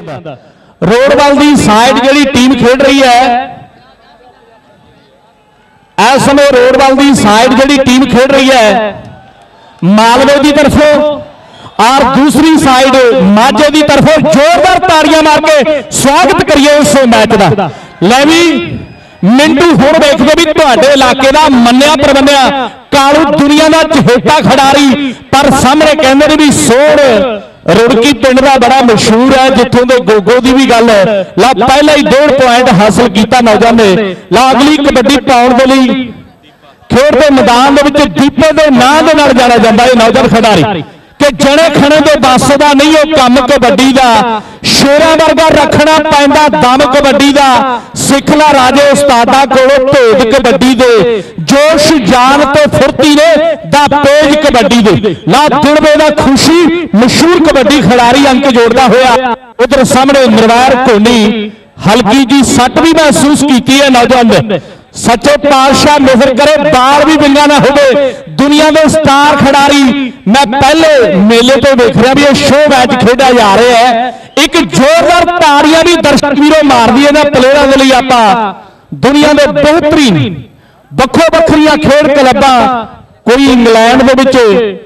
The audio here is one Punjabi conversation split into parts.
ਰੋਡਵਲ ਦੀ ਸਾਈਡ ਜਿਹੜੀ ਟੀਮ ਖੇਡ ਰਹੀ ਹੈ ਇਸ ਸਮੇਂ ਰੋਡਵਲ ਦੀ ਸਾਈਡ ਜਿਹੜੀ ਟੀਮ ਖੇਡ ਰਹੀ ਹੈ ਮਾਲਵੇ ਦੀ ਤਰਫੋਂ ਔਰ ਦੂਸਰੀ ਸਾਈਡ ਮਾਝੇ ਦੀ ਤਰਫੋਂ ਜ਼ੋਰਦਾਰ ਤਾੜੀਆਂ ਮਾਰ ਕੇ ਸਵਾਗਤ ਕਰੀਏ ਇਸ ਮੈਚ ਦਾ। ਲੈ ਵੀ ਮਿੰਟੂ ਹੁਣ ਵੇਖਦੇ ਵੀ ਤੁਹਾਡੇ ਇਲਾਕੇ ਦਾ ਮੰਨਿਆ ਪ੍ਰਬੰਧਿਆ। ਕਾਲੂ ਦੁਨੀਆ ਦਾ ਚਹੇਤਾ ਖਿਡਾਰੀ ਪਰ ਸਾਹਮਣੇ ਕਹਿੰਦੇ ਨੇ ਵੀ ਸੋੜ ਰੁੜਕੀ ਪਿੰਡ ਦਾ ਬੜਾ ਮਸ਼ਹੂਰ ਹੈ, ਜਿੱਥੋਂ ਦੇ ਗੋਗੋ ਦੀ ਵੀ ਗੱਲ ਹੈ। ਲਾ, ਪਹਿਲਾ ਹੀ ਡੇਢ ਪੁਆਇੰਟ ਹਾਸਲ ਕੀਤਾ ਨੌਜਵਾਨ ਨੇ। ਲਾ, ਅਗਲੀ ਕਬੱਡੀ ਪਾਉਣ ਦੇ ਲਈ ਖੇਡ ਦੇ ਮੈਦਾਨ ਦੇ ਵਿੱਚ ਦੀਪੇ ਦੇ ਨਾਂ ਦੇ ਨਾਲ ਜਾਣਿਆ ਜਾਂਦਾ ਇਹ ਨੌਜਵਾਨ ਖਿਡਾਰੀ। ਕਿ ਜਣੇ ਖਣੇ ਦੇ ਬੱਸ ਦਾ ਨਹੀਂ, ਉਹ ਕੰਮ ਕਬੱਡੀ ਦਾ। ਸ਼ੇਰਾਂ ਵਰਗਾ ਰੱਖਣਾ ਪੈਂਦਾ, ਦਮ ਕਬੱਡੀ ਦਾ। ਸਿੱਖ ਰਾਜੇ, ਉਸਤਾਦਾਂ ਕੋਲੋਂ ਭੇਦ ਕਬੱਡੀ ਦੇ। ਜੋਸ਼ ਜਾਨ ਤੇ ਫੁਰਤੀ ਨੇ, ਦਾ ਪੇਜ ਕਬੱਡੀ ਦੇ। ਲਾ ਦਿਨਵੇ ਦਾ ਖੁਸ਼ੀ, ਮਸ਼ਹੂਰ ਕਬੱਡੀ ਖਿਡਾਰੀ ਅੰਕ ਜੋੜਦਾ ਹੋਇਆ। ਉਧਰ ਸਾਹਮਣੇ ਨਿਰਵੈਰ ਕੋਨੀ ਹਲਕੀ ਜੀ ਸੱਟ ਵੀ ਮਹਿਸੂਸ ਕੀਤੀ ਹੈ ਨੌਜਵਾਨ ਸੱਚੇ ਪਾਤਸ਼ਾਹ ਮਿਹਰ ਕਰੇ, ਬਾਲ ਵੀ ਵਿੰਗਾ ਨਾ ਹੋਵੇ। ਦੁਨੀਆ ਦੇ ਸਟਾਰ ਖਿਡਾਰੀ, ਮੈਂ ਪਹਿਲੇ ਮੇਲੇ ਤੇ ਵੇਖ ਰਿਹਾ ਵੀ ਇਹ ਸ਼ੋਅ ਮੈਚ ਖੇਡਿਆ ਜਾ ਰਿਹਾ ਹੈ। ਇੱਕ ਜ਼ੋਰਦਾਰ ਤਾੜੀਆਂ ਵੀ ਦਰਸ਼ਕ ਵੀਰੋ ਮਾਰਦੀ ਇਹਨਾਂ ਪਲੇਅਰਾਂ ਦੇ ਲਈ ਆਪਾਂ ਦੁਨੀਆ ਦੇ ਬਿਹਤਰੀਨ ਵੱਖੋ ਵੱਖਰੀਆਂ ਖੇਡ ਕਲੱਬਾਂ, ਕੋਈ ਇੰਗਲੈਂਡ ਦੇ ਵਿੱਚ,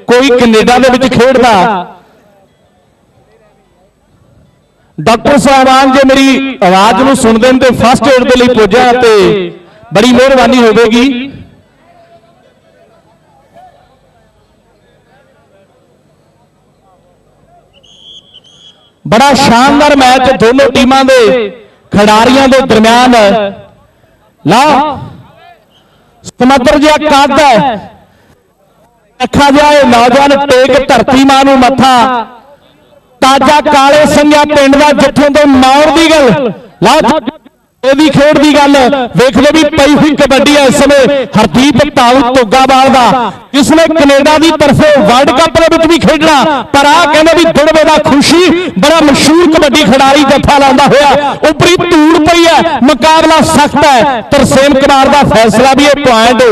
ਕੋਈ ਕੈਨੇਡਾ ਦੇ ਵਿੱਚ ਖੇਡਦਾ। ਡਾਕਟਰ ਸਾਹਿਬਾਨ ਜੇ ਮੇਰੀ ਆਵਾਜ਼ ਨੂੰ ਸੁਣਦੇ ਨੇ ਤੇ ਫਸਟ ਏਡ ਦੇ ਲਈ ਪੁੱਜਿਆ ਤੇ ਬੜੀ ਮਿਹਰਬਾਨੀ ਹੋਵੇਗੀ। ਬੜਾ ਸ਼ਾਨਦਾਰ ਮੈਚ ਦੋਨੋਂ ਟੀਮਾਂ ਦੇ ਖਿਡਾਰੀਆਂ ਦੇ ਦਰਮਿਆਨ। ਲਾ। ਸਮੁੰਦਰ ਜਿਹਾ ਕੱਦ ਹੈ। ਅੱਖਾਂ ਜਿਹਾ ਇਹ ਨੌਜਵਾਨ ਟੇਕ ਧਰਤੀ ਮਾਂ ਨੂੰ ਮੱਥਾ। ਤਾਜਾ ਕਾਲੇ ਸੰਗਿਆ ਪਿੰਡ ਦਾ ਜਿੱਥੋਂ ਦੇ ਮੌਰ ਦੀ ਗੱਲ। ਲਓ ਇਹਦੀ ਖੇਡ ਦੀ ਗੱਲ। ਵੇਖਦੇ ਵੀ ਪਈ ਹੋਈ ਕਬੱਡੀ ਹੈ ਇਸ ਸਮੇਂ। ਹਰਦੀਪ ਤਾਊ ਤੋਗਾਵਾਲ ਦਾ। ਜਿਸ ਨੇ ਕੈਨੇਡਾ ਦੀ ਤਰਫੋਂ ਵਰਲਡ ਕੱਪ ਦੇ ਵਿੱਚ ਵੀ ਖੇਡਣਾ। ਪਰ ਆ ਕਹਿੰਦੇ ਵੀ ਦਿੜਵੇ ਦਾ ਖੁਸ਼ੀ, ਬੜਾ ਮਸ਼ਹੂਰ ਕਬੱਡੀ ਖਿਡਾਰੀ ਜੱਫਾ ਲਾਉਂਦਾ ਹੋਇਆ। ਉਪਰੀ ਧੂੜ ਪਈ ਹੈ। ਮੁਕਾਬਲਾ ਸਖਤ ਹੈ। ਤਰਸੇਮ ਕੁਮਾਰ ਦਾ ਫੈਸਲਾ ਵੀ ਇਹ ਪੁਆਇੰਟ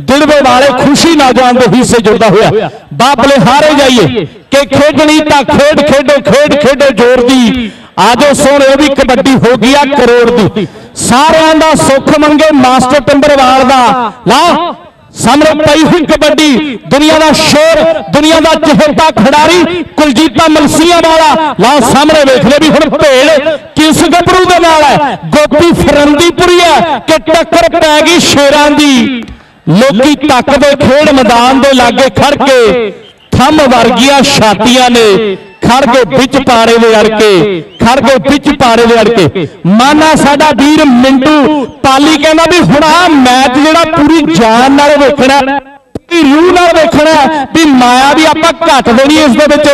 ਦਿੜਵੇ ਵਾਲੇ ਖੁਸ਼ੀ ਨੌਜਵਾਨ ਦੇ ਹਿੱਸੇ ਜੁੜਦਾ ਹੋਇਆ। ਬਾਬਲੇ ਹਾਰੇ ਜਾਈਏ। ਕਿ ਖੇਡਣੀ ਤਾਂ ਖੇਡ, ਖੇਡੋ ਖੇਡ, ਖੇਡੋ ਜ਼ੋਰ ਦੀ। ਆਜੋ ਸੋਹਣੇ ਉਹ ਵੀ ਕਬੱਡੀ ਹੋ ਗਈ ਆ ਕਰੋੜ ਦੀ। ਸਾਰਿਆਂ ਦਾ ਸੁੱਖ ਮੰਗੇ ਮਾਸਟਰ ਟਿੰਬਰਵਾਲ ਦਾ। ਲਓ ਸਾਹਮਣੇ ਪਈ ਹੋਈ ਕਬੱਡੀ, ਦੁਨੀਆ ਦਾ ਸ਼ੇਰ, ਦੁਨੀਆ ਦਾ ਚਹੇਤਾ ਖਿਡਾਰੀ, ਕੁਲਜੀਤਾ ਮਲਸੀਆਂ ਵਾਲਾ। ਲਓ ਸਾਹਮਣੇ ਵੇਖ ਲੈ ਵੀ ਹੁਣ ਭੇੜ ਕਿਸ ਗੱਭਰੂ ਦੇ ਨਾਲ ਹੈ? ਗੋਪੀ ਫਰੰਦੀਪੁਰੀ ਹੈ ਕਿ ਟੱਕਰ ਪੈ ਗਈ ਸ਼ੇਰਾਂ ਦੀ। ਲੋਕੀ ਤੱਕਦੇ ਖੇਡ ਮੈਦਾਨ ਦੇ ਲਾਗੇ ਖੜ ਕੇ, ਥੰਮ ਵਰਗੀਆਂ ਛਾਤੀਆਂ ਨੇ। ਖੜ ਕੇ ਵਿੱਚ ਪਾੜੇ ਦੇ ਅੜ ਖੜ ਕੇ ਵਿੱਚ ਪਾੜੇ ਦੇ ਅੜ ਮਾਨਾ ਸਾਡਾ ਵੀਰ ਮਿੰਟੂ ਪਾਲੀ ਕਹਿੰਦਾ ਵੀ ਹੁਣ ਆ ਮੈਚ ਜਿਹੜਾ ਪੂਰੀ ਜਾਨ ਨਾਲ ਵੇਖਣਾ ਵੀ ਰੂਹ ਨਾਲ ਵੇਖਣਾ ਵੀ ਮਾਇਆ ਵੀ ਆਪਾਂ ਘੱਟ ਦੇਣੀ ਇਸ ਦੇ ਵਿੱਚ।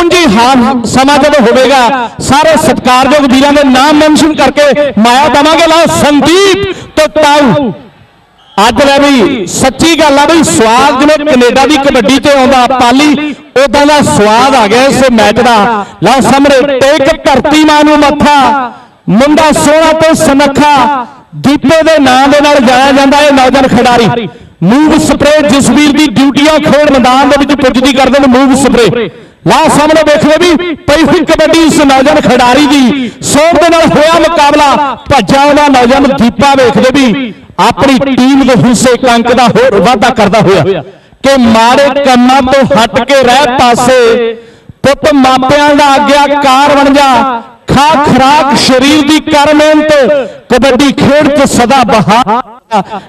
ਉਂਝ ਹੀ ਹਾਂ ਸਮਾਂ ਜਦੋਂ ਹੋਵੇਗਾ, ਸਾਰੇ ਸਤਿਕਾਰਯੋਗ ਵੀਰਾਂ ਦੇ ਨਾਮ ਮੈਂਸ਼ਨ ਕਰਕੇ ਮਾਇਆ ਦਵਾਂਗੇ ਲਓ ਸੰਦੀਪ ਤੋਂ ਤਾਊ ਅੱਜ ਲੈ ਵੀ ਸੱਚੀ ਗੱਲ ਆ ਬਈ ਸਵਾਦ ਜਿਵੇਂ ਕੈਨੇਡਾ ਦੀ ਕਬੱਡੀ ਤੇ ਆਉਂਦਾ ਪਾਲੀ ਉਦਾਂ ਦਾ ਸਵਾਦ ਆ ਗਿਆ ਇਸ ਮੈਚ ਦਾ। ਲਓ ਸਾਹਮਣੇ ਟੇਕ ਧਰਤੀ ਮਾਂ ਨੂੰ ਮੱਥਾ, ਮੁੰਡਾ ਸੋਹਣਾ ਤੇ ਸੁਨੱਖਾ, ਦੀਪੇ ਦੇ ਨਾਂ ਦੇ ਨਾਲ ਜਾਇਆ ਜਾਂਦਾ ਇਹ ਨੌਜਵਾਨ ਖਿਡਾਰੀ। ਮੂਵ ਸਪਰੇ ਜਸਵੀਰ ਦੀ ਡਿਊਟੀ ਆ, ਖੇਡ ਮੈਦਾਨ ਦੇ ਵਿੱਚ ਪੁੱਜਦੀ ਕਰਦੇ ਨੇ ਮੂਵ ਸਪਰੇ ਲਾ ਸਾਹਮਣੇ ਵੇਖਦੇ ਵੀ ਪਈ ਕਬੱਡੀ ਇਸ ਨੌਜਵਾਨ ਖਿਡਾਰੀ ਦੀ। ਸੋਭ ਦੇ ਨਾਲ ਹੋਇਆ ਮੁਕਾਬਲਾ ਭੱਜਾ ਉਹਦਾ ਨੌਜਵਾਨ ਦੀਪਾ ਵੇਖਦੇ ਵੀ ਆਪਣੀ ਟੀਮ ਦੇ ਹਿੱਸੇ ਕੰਕ ਦਾ ਹੋਰ ਵਾਧਾ ਕਰਦਾ ਹੋਇਆ ਕਿ ਮਾੜੇ ਕੰਮਾਂ ਤੋਂ ਹਟ ਕੇ ਰਹਿ ਪਾਸੇ ਪੁੱਤ ਮਾਪਿਆਂ ਦਾ ਆਗਿਆਕਾਰ ਬਣ ਜਾ। ਖਾ ਖਰਾਕ ਸਰੀਰ ਦੀ ਕਰ ਮਿਹਨਤ ਕਬੱਡੀ ਖੇਡ 'ਚ ਸਦਾ ਬਹਾਰ।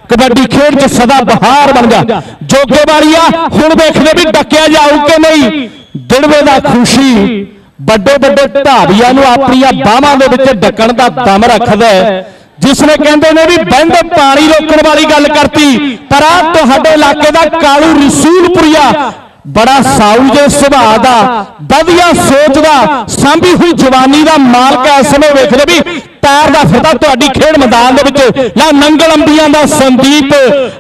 ਕਬੱਡੀ ਖੇਡ 'ਚ ਸਦਾ ਬਹਾਰ ਬਣ ਜਾ। ਜੋਗੇ ਵਾਲੀਆ ਹੁਣ ਵੇਖਦੇ ਵੀ ਡੱਕਿਆ ਜਾਊ ਕਿ ਨਹੀਂ। ਦਿੜਵੇ ਦਾ ਖੁਸ਼ੀ। ਵੱਡੇ ਵੱਡੇ ਢਾਬੀਆਂ ਨੂੰ ਆਪਣੀਆਂ ਬਾਹਾਂ ਦੇ ਵਿੱਚ ਡੱਕਣ ਦਾ ਦਮ ਰੱਖਦਾ ਹੈ। ਜਿਸ ਨੇ ਕਹਿੰਦੇ ਨੇ ਵੀ ਬੰਦ ਪਾਣੀ ਰੋਕਣ ਵਾਲੀ ਗੱਲ ਕਰਤੀ, ਪਰ ਆ ਤੁਹਾਡੇ ਇਲਾਕੇ ਦਾ ਕਾਲੂ ਰਸੂਲਪੁਰੀਆ ਬੜਾ ਸਾਊ ਜੇ ਸੁਭਾਅ ਦਾ, ਵਧੀਆ ਸੋਚ ਦਾ, ਸਾਂਭੀ ਹੋਈ ਜਵਾਨੀ ਦਾ ਮਾਲਕ ਐ ਇਸ ਸਮੇਂ ਵੇਖ ਵੇਖਦੇ ਵੀ ਪੈਰ ਦਾ ਫਿਰਦਾ ਤੁਹਾਡੀ ਖੇਡ ਮੈਦਾਨ ਦੇ ਵਿੱਚ ਲਾ ਨੰਗਲ ਅੰਬੀਆਂ ਦਾ ਸੰਦੀਪ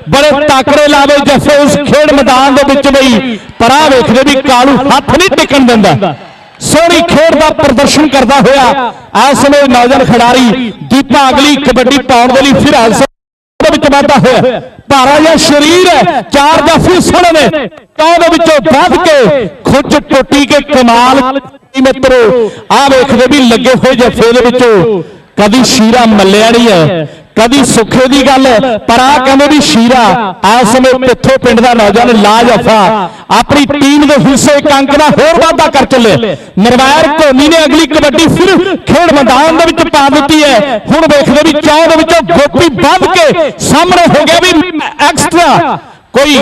ਬੜੇ ਤਾਕੜੇ ਲਾਵੇ ਜੱਫੇ ਉਸ ਖੇਡ ਮੈਦਾਨ ਦੇ ਵਿੱਚ ਬਈ, ਪਰ ਆ ਵੇਖਦੇ ਵੀ ਕਾਲੂ ਹੱਥ ਨਹੀਂ ਟਿਕਣ ਦਿੰਦਾ। ਸੋਹਣੀ ਖੇਡ ਦਾ ਪ੍ਰਦਰਸ਼ਨ ਕਰਦਾ ਹੋਇਆ। ਇਸ ਸਮੇਂ ਨੌਜਵਾਨ ਖਿਡਾਰੀ ਦੀਪਾ ਅਗਲੀ ਕਬੱਡੀ ਪਾਉਣ ਦੇ ਲਈ ਫਿਰ ਹਾਲ ਦੇ ਵਿੱਚ ਵਾਧਾ ਹੋਇਆ। ਭਾਰਾ ਜਿਹਾ ਸਰੀਰ ਹੈ ਚਾਰ ਜਾਫੀ ਸਣ ਨੇ। ਕੌਂ ਦੇ ਵਿੱਚੋਂ ਵੱਧ ਕੇ ਖੁੱਜ ਟੁੱਟੀ ਕੇ ਕਮਾਲ ਮਿੱਤਰੋ। ਆ ਵੇਖਦੇ ਵੀ ਲੱਗੇ ਹੋਏ ਜੱਫੇ ਦੇ ਵਿੱਚੋਂ ਕਦੀ ਸ਼ੀਰਾ ਮੱਲਿਆ ਨਹੀਂ ਹੈ। ਕਦੀ ਸੁੱਖੇ ਦੀ ਗੱਲ, ਪਰ ਆ ਕਹਿੰਦੇ ਵੀ ਸ਼ੀਰਾ ਆ ਸਮੇਂ ਪਿੱਥੋਂ ਪਿੰਡ ਦਾ ਨੌਜਵਾਨ ਲਾਜਫਾ ਆਪਣੀ ਟੀਮ ਦੇ ਹਿੱਸੇ ਇੱਕ ਅੰਕ ਦਾ ਹੋਰ ਵਾਧਾ ਕਰ ਚੱਲੇ। ਨਿਰਵੈਰ ਧੋਨੀ ਨੇ ਅਗਲੀ ਕਬੱਡੀ ਫਿਰ ਖੇਡ ਮੈਦਾਨ ਦੇ ਵਿੱਚ ਪਾ ਦਿੱਤੀ ਹੈ। ਹੁਣ ਵੇਖਦੇ ਵੀ ਚੌਂ ਦੇ ਵਿੱਚੋਂ ਗੋਪੀ ਵੱਧ ਕੇ ਸਾਹਮਣੇ ਹੋ ਗਿਆ ਵੀ ਐਕਸਟਰਾ ਕੋਈ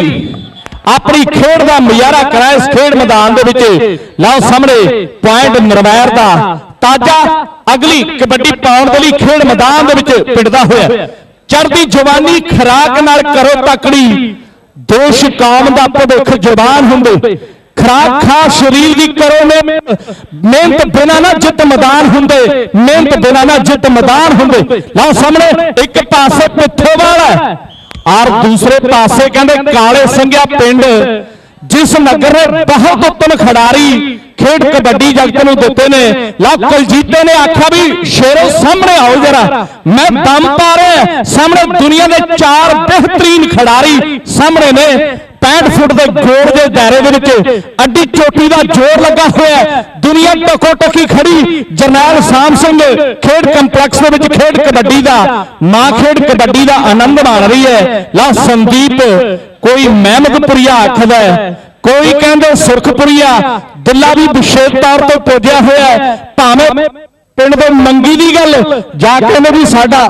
ਆਪਣੀ ਖੇਡ ਦਾ ਮੁਜ਼ਾਹਰਾ ਕਰਾਇਆ ਇਸ ਖੇਡ ਮੈਦਾਨ ਦੇ ਵਿੱਚ। ਲਓ ਸਾਹਮਣੇ ਪੁਆਇੰਟ ਨਿਰਵੈਰ ਦਾ। ਤਾਜਾ ਅਗਲੀ ਕਬੱਡੀ ਪਾਉਣ ਦੇ ਲਈ ਖੇਡ ਮੈਦਾਨ ਦੇ ਵਿੱਚ ਪਿੜਦਾ ਹੋਇਆ ਚੜ੍ਹਦੀ ਜਵਾਨੀ ਖਰਾਕ ਨਾਲ ਕਰੋ ਤਕੜੀ। ਦੋਸ਼ ਕੌਮ ਦਾ ਭਵਿੱਖ ਜਵਾਨ ਹੁੰਦੇ। ਖਰਾਕ ਖਾ ਸਰੀਰ ਦੀ ਕਰੋ ਨੇ ਮਿਹਨਤ ਬਿਨਾ ਨਾ ਜਿੱਤ ਮੈਦਾਨ ਹੁੰਦੇ। ਮਿਹਨਤ ਬਿਨਾ ਨਾ ਜਿੱਤ ਮੈਦਾਨ ਹੁੰਦੇ। ਲਓ ਸਾਹਮਣੇ ਇੱਕ ਪਾਸੇ ਪਿੱਥੋਂ ਵਾਲਾ ਔਰ ਦੂਸਰੇ ਪਾਸੇ ਕਹਿੰਦੇ ਕਾਲੇ ਸੰਘਿਆ ਪਿੰਡ। ਜਿਸ ਨਗਰ ਨੇ ਬਹੁਤ ਉੱਤਮ ਖਿਡਾਰੀ ਖੇਡ ਕਬੱਡੀ ਜਗਤ ਨੂੰ ਦਿੱਤੇ ਨੇ। ਲਾ ਕੁਲਜੀਤੇ ਨੇ ਆਖਿਆ ਵੀ ਸ਼ੇਰੋ ਸਾਹਮਣੇ ਆਓ ਜਰਾ। ਮੈਂ ਦਮ ਪਾ ਰਿਹਾ, ਸਾਹਮਣੇ ਦੁਨੀਆ ਦੇ ਚਾਰ ਬਿਹਤਰੀਨ ਖਿਡਾਰੀ ਸਾਹਮਣੇ ਨੇ। 65 ਫੁੱਟ ਦੇ ਗੋਲ ਦੇ ਦਾਇਰੇ ਦੇ ਵਿੱਚ ਅੱਡੀ ਚੋਟੀ ਦਾ ਜ਼ੋਰ ਲੱਗਾ ਹੋਇਆ ਦੁਨੀਆ ਟਕੋ ਟਕੀ ਖੜੀ। ਜਰਨੈਲ ਸਾਮ ਸਿੰਘ ਖੇਡ ਕੰਪਲੈਕਸ ਦੇ ਵਿੱਚ ਖੇਡ ਕਬੱਡੀ ਦਾ, ਮਾਂ ਖੇਡ ਕਬੱਡੀ ਦਾ ਆਨੰਦ ਮਾਣ ਰਹੀ ਹੈ। ਲਾ ਸੰਦੀਪ, ਕੋਈ ਮਹਿਮਦਪੁਰੀਆ ਆਖਦਾ ਕੋਈ ਕਹਿੰਦੇ ਸੁਰਖਪੁਰੀਆ, ਦੁੱਲਾ ਵੀ ਵਿਸ਼ੇਸ਼ ਤੌਰ ਤੇ ਪੂਜਿਆ ਹੋਇਆ ਭਾਵੇਂ ਪਿੰਡ ਦੇ ਮੰਗੀ ਦੀ ਗੱਲ, ਜਾ ਕੇ ਨੇ ਵੀ ਸਾਡਾ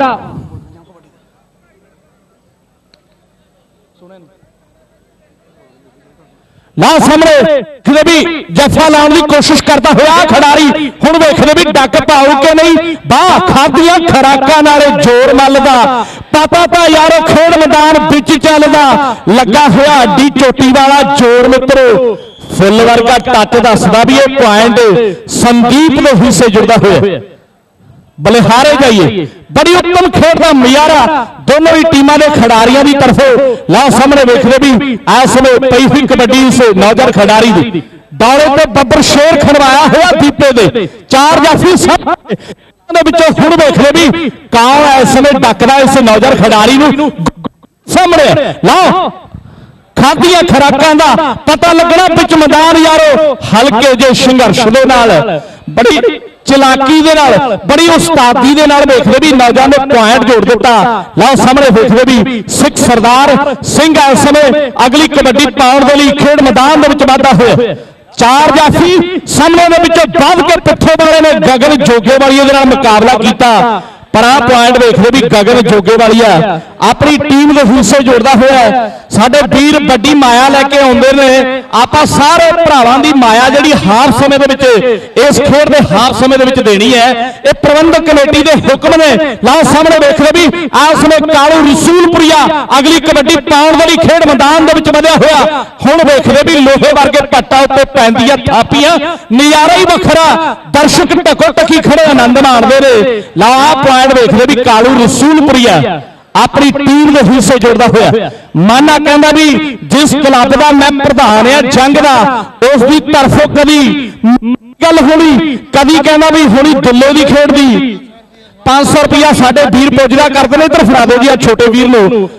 ਨਾ ਸਾਹਮਣੇ ਕਿਤੇ ਵੀ ਜੱਫਾ ਲਾਉਣ ਦੀ ਕੋਸ਼ਿਸ਼ ਕਰਦਾ ਹੋਇਆ ਖਿਡਾਰੀ। ਹੁਣ ਵੇਖਦੇ ਵੀ ਡੱਕ ਪਾਉ ਕਿ ਨਹੀਂ? ਬਾਹ ਖਾਦੀਆਂ ਖਰਾਕਾਂ ਨਾਲੇ ਜ਼ੋਰ ਮੱਲਦਾ। ਪਤਾ ਤਾਂ ਯਾਰੋ ਖੇਡ ਮੈਦਾਨ ਵਿੱਚ ਚੱਲਦਾ। ਲੱਗਾ ਹੋਇਆ ਅੱਡੀ ਚੋਟੀ ਵਾਲਾ ਜ਼ੋਰ ਮਿੱਤਰੋ। ਫੁੱਲ ਵਰਗਾ ਟੱਚ ਦੱਸਦਾ ਵੀ ਇਹ ਪੁਆਇੰਟ ਸੰਦੀਪ ਦੇ ਹਿੱਸੇ ਜੁੜਦਾ ਹੋਇਆ। ਬਲਿਹਾਰੇ ਜਾਈਏ। ਬੜੀ ਉੱਤਮ ਖੇਡ ਦਾ ਮਿਆਰਾ। ਦੋਨੋਂ ਹੀ ਟੀਮਾਂ ਦੇ ਖਿਡਾਰੀਆਂ ਦੀ ਤਰਫੋਂ ਲਾ ਸਾਹਮਣੇ ਵੇਖਦੇ ਵੀ ਇਸ ਵੇਲੇ ਪਈ ਹੋਈ ਕਬੱਡੀ ਇਸ ਨੌਜਵਾਨ ਖਿਡਾਰੀ ਦੀ। ਦੌੜੇ ਤੇ ਬੱਬਰ ਸ਼ੇਰ ਖੜਵਾਇਆ ਹੋਇਆ ਦੀਪੇ ਦੇ। ਚਾਰ ਜਾਫੀ ਸਭ ਦੇ। ਵਿੱਚੋਂ ਹੁਣ ਵੇਖਦੇ ਵੀ ਕੌਣ ਇਸ ਵੇਲੇ ਡੱਕਦਾ ਇਸ ਨੌਜਵਾਨ ਖਿਡਾਰੀ ਨੂੰ। ਸਾਹਮਣੇ ਲਓ। ਖਾਦੀਆਂ ਖਰਾਕਾਂ ਦਾ ਪਤਾ ਲੱਗਣਾ ਵਿੱਚ ਮੈਦਾਨ ਯਾਰੋ। ਹਲਕੇ ਜੇ ਸੰਘਰਸ਼ ਦੇ ਨਾਲ। ਬੜੀ ਚਲਾਕੀ ਦੇ ਨਾਲ, ਬੜੀ ਉਸਤਾਦੀ ਦੇ ਨਾਲ ਵੇਖਦੇ ਵੀ ਨੌਜਵਾਨ ਨੇ ਪੁਆਇੰਟ ਜੋੜ ਦਿੱਤਾ। ਲਓ ਸਾਹਮਣੇ ਵੇਖਦੇ ਵੀ ਸਿੱਖ ਸਰਦਾਰ ਸਿੰਘ ਇਸ ਸਮੇਂ ਅਗਲੀ ਕਬੱਡੀ ਪਾਉਣ ਦੇ ਲਈ ਖੇਡ ਮੈਦਾਨ ਦੇ ਵਿੱਚ ਵਾਧਾ ਹੋਇਆ। ਚਾਰ ਜਾਫੀ ਸਾਹਮਣੇ ਦੇ ਵਿੱਚੋਂ ਵੱਧ ਕੇ ਪਿੱਠੇ ਵਾਲੇ ਨੇ ਗਗਨ ਜੋਗੇ ਵਾਲੀ ਦੇ ਨਾਲ ਮੁਕਾਬਲਾ ਕੀਤਾ। ਪਰ ਆ ਪੁਆਇੰਟ ਵੇਖਦੇ ਵੀ ਗਗਨ ਜੋਗੇ ਵਾਲੀ ਆ। ਆਪਣੀ ਟੀਮ ਦੇ ਹਿੱਸੇ ਜੋੜਦਾ ਹੋਇਆ। ਸਾਡੇ ਵੀਰ ਵੱਡੀ ਮਾਇਆ ਲੈ ਕੇ ਆਉਂਦੇ ਨੇ। ਆਪਾਂ ਸਾਰੇ ਭਰਾਵਾਂ ਦੀ ਮਾਇਆ ਜਿਹੜੀ ਹਾਰ ਸਮੇਂ ਦੇ ਵਿੱਚ ਇਸ ਖੇਡ ਦੇ ਹਾਰ ਸਮੇਂ ਦੇ ਵਿੱਚ ਦੇਣੀ ਹੈ। ਇਹ ਪ੍ਰਬੰਧਕ ਕਮੇਟੀ ਦੇ ਹੁਕਮ ਨੇ। ਲਓ ਸਾਹਮਣੇ ਵੇਖਦੇ ਵੀ ਇਸ ਸਮੇਂ ਕਾਲੂ ਰਸੂਲਪੁਰੀਆ ਅਗਲੀ ਕਬੱਡੀ ਪਾਉਣ ਲਈ ਖੇਡ ਮੈਦਾਨ ਦੇ ਵਿੱਚ ਵਧਿਆ ਹੋਇਆ। ਹੁਣ ਵੇਖਦੇ ਵੀ ਲੋਹੇ ਵਰਗੇ ਪੱਟਾ ਉੱਤੇ ਪੈਂਦੀਆਂ ਥਾਪੀਆਂ। ਨਜ਼ਾਰਾ ਹੀ ਵੱਖਰਾ। ਦਰਸ਼ਕ ਟਕੋ ਟਕੀ ਖੜੇ ਆਨੰਦ ਮਾਣਦੇ ਨੇ। ਲਓ ਆ ਪੁਆਇੰਟ ਵੇਖਦੇ ਵੀ ਕਾਲੂ ਰਸੂਲਪੁਰੀਆ ਆਪਣੀ ਟੀਮ ਦੇ ਹਿੱਸੇ ਜੋੜਦਾ ਹੋਇਆ। ਮਾਨਾ ਕਹਿੰਦਾ ਵੀ ਜਿਸ ਕਲੱਬ ਦਾ ਮੈਂ ਪ੍ਰਧਾਨ ਆ, ਜੰਗ ਦਾ, ਉਸ ਦੀ ਤਰਫੋਂ ਕਦੀ ਗੱਲ ਹੋਣੀ। ਕਦੀ ਕਹਿੰਦਾ ਵੀ ਹੁਣੀ ਦੁੱਲੇ ਦੀ ਖੇਡ ਦੀ। 500 ਰੁਪਇਆ ਸਾਡੇ ਵੀਰ ਪੋਜਰਾ ਕਰਦੇ ਨੇ, ਇਧਰ ਫੜਾ ਦਿਓ ਜੀ ਆ ਛੋਟੇ ਵੀਰ ਨੂੰ।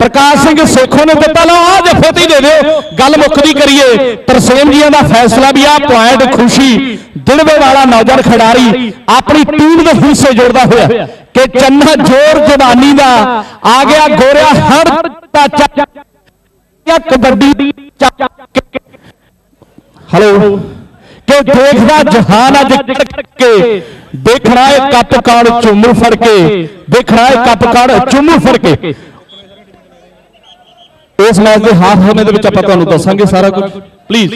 ਪ੍ਰਕਾਸ਼ ਸਿੰਘ ਸੇਖੋਂ ਨੇ ਦਿੱਤਾ, ਲਓ ਆ ਜਫੇਤੀ ਦੇ ਦਿਓ, ਗੱਲ ਮੁੱਕਦੀ ਕਰੀਏ। ਤਰਸੇਮ ਜੀਆਂ ਦਾ ਫੈਸਲਾ ਵੀ ਆ, ਪੁਆਇੰਟ ਖੁਸ਼ੀ ਦਿਲਵੇ ਵਾਲਾ ਨੌਜਵਾਨ ਖਿਡਾਰੀ, ਆਪਣੀ ਟੀਮ ਦੇ ਹਿੱਸੇ ਜੋੜਦਾ ਹੋਇਆ। ਕਿ ਚੰਨਾ ਜੋਰ ਜਵਾਨੀ ਦਾ, ਆ ਗਿਆ ਗੋਰਿਆ ਹਰ ਦਾ ਚੱਕ ਕਬੱਡੀ ਹਲੋ, ਕਿ ਦੇਖਦਾ ਜਹਾਨ ਅੱਜ ਕੇ ਦੇਖਣਾ ਹੈ ਕੱਪ ਕਾੜ ਚੁੰਮੂ ਫੜ ਕੇ, ਦੇਖਣਾ ਹੈ ਕੱਪ ਕਾੜ ਚੁੰਮੂ ਫੜ ਕੇ। ਇਸ ਮੈਚ ਦੇ ਹਾਫ ਸਮੇਂ ਦੇ ਵਿੱਚ ਆਪਾਂ ਤੁਹਾਨੂੰ ਦੱਸਾਂਗੇ ਸਾਰਾ ਕੁਝ। ਪਲੀਜ਼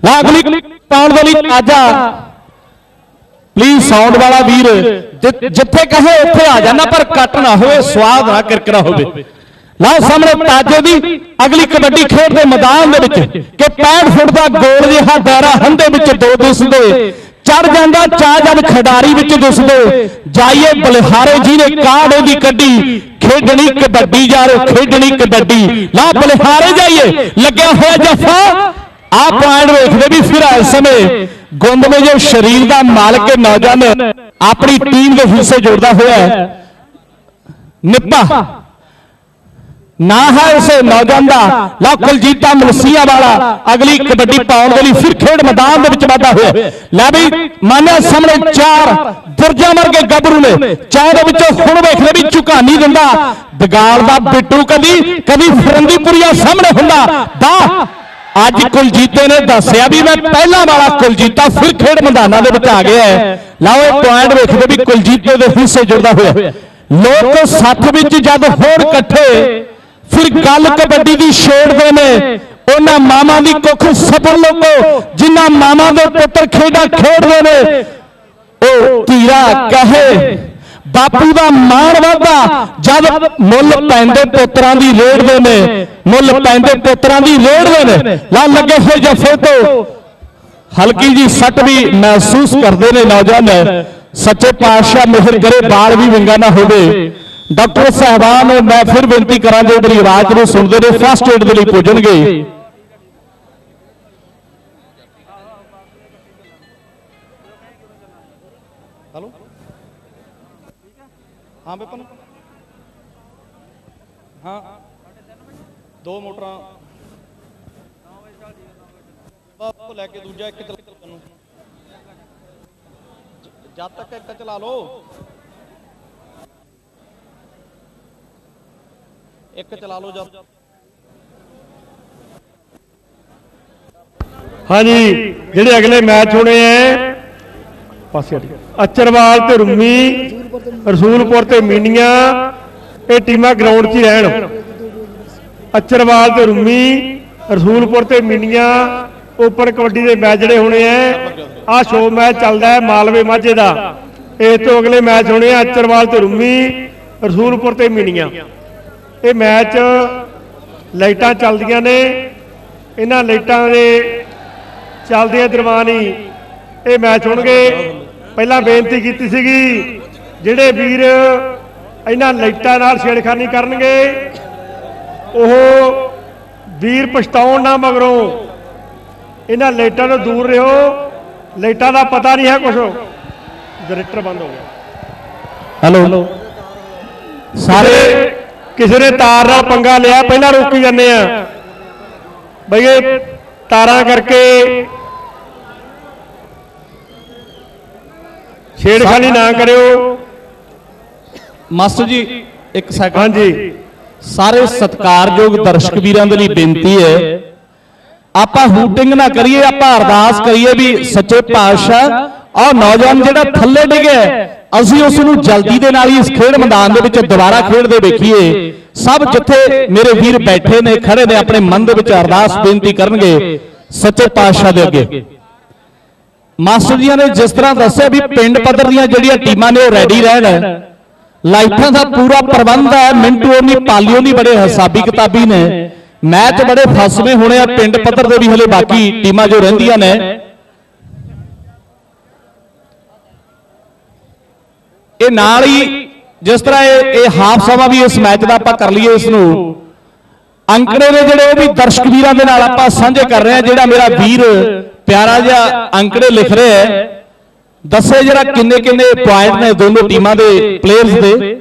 ਲਾਗਲੀ ਪਾਉਣ ਦੇ ਲਈ ਤਾਜਾ। ਪਲੀਜ਼ ਸਾਊਂਡ ਵਾਲਾ ਵੀਰ ਜਿੱਥੇ ਕਹੇ ਉੱਥੇ ਆ ਜਾਣਾ ਪਰ ਕੱਟ ਨਾ ਹੋਵੇ ਸਵਾਦ ਨਾ ਕਿਰਕਰਾ ਹੋਵੇ। ਲਓ ਸਾਹਮਣੇ ਤਾਜੇ ਦੀ ਅਗਲੀ ਕਬੱਡੀ ਖੇਡ ਦੇ ਮੈਦਾਨ ਦੇ ਵਿੱਚ ਕਿ 65 ਫੁੱਟ ਦਾ ਗੋਲ ਜਿਹਾ ਦਾਇਰਾ ਹੰਦੇ ਵਿੱਚ ਦੋ ਦਿਸਦੇ ਚੜ ਜਾਂਦਾ, ਚਾਹ ਜਦ ਖਿਡਾਰੀ ਵਿੱਚ ਦਿਸਦੇ, ਜਾਈਏ ਬਲਿਹਾਰੇ ਜੀ ਨੇ ਕਾਢ ਉਹਦੀ ਕੱਢੀ, ਖੇਡਣੀ ਕਬੱਡੀ ਯਾਰੋ, ਖੇਡਣੀ ਕਬੱਡੀ। ਲਾ ਬਲਿਹਾਰੇ ਜਾਈਏ, ਲੱਗਿਆ ਹੋਇਆ ਜੱਫਾ। ਆ ਪੁਆਇੰਟ ਵੇਖਦੇ ਵੀ ਫਿਰ ਇਸ ਸਮੇਂ ਗੁੰਦਵੇਂ ਜੋ ਸਰੀਰ ਦਾ ਮਾਲਕ ਹੈ, ਨੌਜਵਾਨ, ਆਪਣੀ ਟੀਮ ਦੇ ਹਿੱਸੇ ਜੋੜਦਾ ਹੋਇਆ ਨਿੱਪਾ। ਨਾ ਹੈ ਉਸੇ ਨੌਜਵਾਨ ਦਾ। ਲਾ ਕੁਲਜੀਤਾ ਮਲਸੀਆ ਵਾਲਾ। ਅਗਲੀ ਕਬੱਡੀ ਪਾਉਣ ਦੇ ਲਈ ਫਿਰ ਖੇਡ ਮੈਦਾਨ ਦੇ ਵਿੱਚ ਵਾਧਾ ਹੋਇਆ। ਲੈ ਵੀ ਮਾਨਿਆ ਸਾਹਮਣੇ ਚਾਰ ਦੁਰਜਾ ਵਰਗੇ ਗੱਭਰੂ ਨੇ। ਚਾਰ ਦੇ ਵਿੱਚੋਂ ਹੁਣ ਵੇਖ ਲੈ ਵੀ ਝੁਕਾਨੀ ਦਿੰਦਾ। ਦਗਾਲ ਦਾ ਬਿੱਟੂ ਕਦੀ ਕਦੀ ਫਰੰਦੀਪੁਰੀਆ ਸਾਹਮਣੇ ਹੁੰਦਾ। ਦਾ, ਅੱਜ ਕੁਲਜੀਤੇ ਨੇ ਦੱਸਿਆ ਵੀ ਮੈਂ ਪਹਿਲਾਂ ਵਾਲਾ ਕੁਲਜੀਤਾ ਫਿਰ ਖੇਡ ਮੈਦਾਨਾਂ ਦੇ ਵਿੱਚ ਆ ਗਿਆ ਹੈ। ਲਓ ਇਹ ਪੁਆਇੰਟ ਵੇਖਦੇ ਵੀ ਕੁਲਜੀਤੇ ਦੇ ਹਿੱਸੇ ਜੁੜਦਾ ਹੋਇਆ। ਲੋਕ ਸੱਥ ਵਿੱਚ ਜਦ ਹੋਰ ਇਕੱਠੇ ਫਿਰ ਗੱਲ ਕਬੱਡੀ ਦੀ ਛੇੜਦੇ ਨੇ। ਉਹਨਾਂ ਮਾਮਾ ਦੀ ਕੁੱਖ ਸਫਲ ਲੋਕੋ ਜਿਨ੍ਹਾਂ ਮਾਮਾ ਦੇ ਪੁੱਤਰ ਖੇਡਾਂ ਖੇਡਦੇ ਨੇ। ਉਹ ਧੀਰਾ ਕਹੇ ਬਾਪੂ ਦਾ ਮਾਣ ਵਾਦਾ ਜਦ ਮੁੱਲ ਪੈਂਦੇ ਪੁੱਤਰਾਂ ਦੀ ਰੇੜਦੇ ਨੇ। ਮੁੱਲ ਪੈਂਦੇ ਪੁੱਤਰਾਂ ਦੀ ਰੇੜਦੇ ਨੇ। ਲਾ ਲੱਗੇ ਫਿਰ ਜਫੇ ਤੋਂ ਹਲਕੀ ਜੀ ਸੱਟ ਵੀ ਮਹਿਸੂਸ ਕਰਦੇ ਨੇ ਨੌਜਵਾਨ। ਸੱਚੇ ਪਾਤਸ਼ਾਹ ਮਿਹਰ ਕਰੇ ਬਾਲ ਵੀ ਵਿੰਗਾ ਨਾ ਹੋਵੇ। ਡਾਕਟਰ ਸਾਹਿਬਾਨ, ਮੈਂ ਫਿਰ ਬੇਨਤੀ ਕਰਾਂ ਜੇ ਮੇਰੀ ਆਵਾਜ਼ ਨੂੰ ਸੁਣਦੇ ਨੇ ਫਸਟ ਏਡ ਦੇ ਲਈ ਪੁੱਜਣਗੇ। ਹਲੋ? ਹਾਂ ਵਿਪਨ ਹਾਂ। ਦੋ ਮੋਟਰਾਂ। ਬਾਪ, ਲੈ ਕੇ ਦੂਜਾ ਇੱਕ ਚਲਾ ਨੂੰ ਜ- ਜਦ ਤੱਕ ਇੱਕ ਚਲਾ ਲਓ। ਇੱਕ ਚਲਾ ਲਓ ਜਦ ਹਾਂਜੀ, ਜਿਹੜੇ ਅਗਲੇ ਮੈਚ ਹੋਣੇ ਐ, ਪਾਸੇ ਅਚਰਵਾਲ ਤੇ ਰੁਮੀ, ਰਸੂਲਪੁਰ ਤੇ ਮੀਨੀਆਂ, ਇਹ ਟੀਮਾਂ ਗਰਾਊਂਡ 'ਚ ਹੀ ਰਹਿਣ। ਅਚਰਵਾਲ ਤੇ ਰੁਮੀ, ਰਸੂਲਪੁਰ ਤੇ ਮੀਨੀਆਂ, ਓਪਨ ਕਬੱਡੀ ਦੇ ਮੈਚ ਜਿਹੜੇ ਹੋਣੇ ਐ, ਆਹ ਸ਼ੋ ਮੈਚ ਚੱਲਦਾ ਹੈ ਮਾਲਵੇ ਮਾਝੇ ਦਾ। ਇਸ ਤੋਂ ਅਗਲੇ ਮੈਚ ਹੋਣੇ ਆ ਅਚਰਵਾਲ ਤੇ ਰੁਮੀ, ਰਸੂਲਪੁਰ ਤੇ ਮੀਨੀਆਂ। ਇਹ ਮੈਚ ਲਾਈਟਾਂ ਚੱਲਦੀਆਂ ਨੇ। ਇਹਨਾਂ ਲਾਈਟਾਂ ਦੇ ਚੱਲਦੇ ਦਰਮਾਨ ਹੀ ਇਹ ਮੈਚ ਹੋਣਗੇ। ਪਹਿਲਾਂ ਬੇਨਤੀ ਕੀਤੀ ਸੀਗੀ ਜਿਹੜੇ ਵੀਰ ਇਹਨਾਂ ਲਾਈਟਾਂ ਨਾਲ ਛੇੜਖਾਨੀ ਕਰਨਗੇ ਉਹ ਵੀਰ ਪਛਤਾਉਣ ਨਾ ਮਗਰੋਂ ਇਹਨਾਂ ਲਾਈਟਾਂ ਤੋਂ ਦੂਰ ਰਹੋ। ਲਾਈਟਾਂ ਦਾ ਪਤਾ ਨਹੀਂ ਹੈ ਕੁਛ। ਡਾਇਰੈਕਟਰ ਬੰਦ ਹੋ ਗਿਆ। ਹੈਲੋ ਸਾਰੇ ਕਿਸੇ ਨੇ ਤਾਰ ਨਾਲ ਪੰਗਾ ਲਿਆ ਪਹਿਲਾਂ ਰੋਕੀ ਜਾਂਦੇ ਆ। ਬਈ ਇਹ ਤਾਰਾਂ ਕਰਕੇ ਛੇੜਖਾਨੀ ਨਾ ਕਰਿਓ। ਮਾਸਟਰ ਜੀ ਇੱਕ ਸੈਕਿੰਡ ਹਾਂਜੀ। ਸਾਰੇ ਸਤਿਕਾਰਯੋਗ ਦਰਸ਼ਕ ਵੀਰਾਂ ਦੇ ਲਈ ਬੇਨਤੀ ਹੈ ਆਪਾਂ ਹੂਟਿੰਗ ਨਾ ਕਰੀਏ ਆਪਾਂ ਅਰਦਾਸ ਕਰੀਏ ਵੀ ਸੱਚੇ ਪਾਤਸ਼ਾਹ ਆਹ ਨੌਜਵਾਨ ਜਿਹੜਾ ਥੱਲੇ ਡਿੱਗਿਆ ਅਸੀਂ ਉਸ ਨੂੰ ਜਲਦੀ ਦੇ ਨਾਲ ਹੀ ਇਸ ਖੇਡ ਮੈਦਾਨ ਦੇ ਵਿੱਚ ਦੁਬਾਰਾ ਖੇਡਦੇ ਵੇਖੀਏ। ਸਭ ਜਿੱਥੇ ਮੇਰੇ ਵੀਰ ਬੈਠੇ ਨੇ, ਖੜੇ ਨੇ, ਆਪਣੇ ਮਨ ਦੇ ਵਿੱਚ ਅਰਦਾਸ ਬੇਨਤੀ ਕਰਨਗੇ ਸੱਚੇ ਪਾਤਸ਼ਾਹ ਦੇ ਅੱਗੇ। ਮਾਸਟਰ ਜੀਆਂ ਨੇ ਜਿਸ ਤਰ੍ਹਾਂ ਦੱਸਿਆ ਵੀ ਪਿੰਡ ਪੱਧਰ ਦੀਆਂ ਜਿਹੜੀਆਂ ਟੀਮਾਂ ਨੇ ਉਹ ਰੈਡੀ ਰਹਿਣ। ਲਾਈਟਾਂ ਦਾ ਪੂਰਾ ਪ੍ਰਬੰਧ ਹੈ, ਮਿੰਟੂ ਉਹਨੀ ਪਾਲਿਓ ਨਹੀਂ ਬੜੇ ਹਿਸਾਬੀ ਕਿਤਾਬੀ ਨੇ। ਮੈਚ ਬੜੇ ਫਸਵੇਂ ਹੋਣੇ ਆ, ਪਿੰਡ ਪੱਧਰ ਦੇ ਵੀ ਹਲੇ ਬਾਕੀ ਟੀਮਾਂ ਜੋ ਰਹਿੰਦੀਆਂ ਨੇ। ਇਹ ਨਾਲ ਹੀ ਜਿਸ ਤਰ੍ਹਾਂ ਇਹ ਇਹ ਹਾਫ ਸਮਾਂ ਵੀ ਇਸ ਮੈਚ ਦਾ ਆਪਾਂ ਕਰ ਲਈਏ ਇਸ ਨੂੰ ਅੰਕੜੇ ਨੇ ਜਿਹੜੇ ਉਹ ਵੀ ਦਰਸ਼ਕ ਵੀਰਾਂ ਦੇ ਨਾਲ ਆਪਾਂ ਸਾਂਝੇ ਕਰ ਰਹੇ ਹਾਂ, ਜਿਹੜਾ ਮੇਰਾ ਵੀਰ ਪਿਆਰਾ ਜਿਹਾ ਅੰਕੜੇ ਲਿਖ ਰਿਹਾ ਹੈ। ਦੱਸੇ ਜਿਹੜਾ ਕਿੰਨੇ ਕਿੰਨੇ ਪੁਆਇੰਟ ਨੇ ਦੋਨੋਂ ਟੀਮਾਂ ਦੇ ਪਲੇਅਰਸ ਦੇ।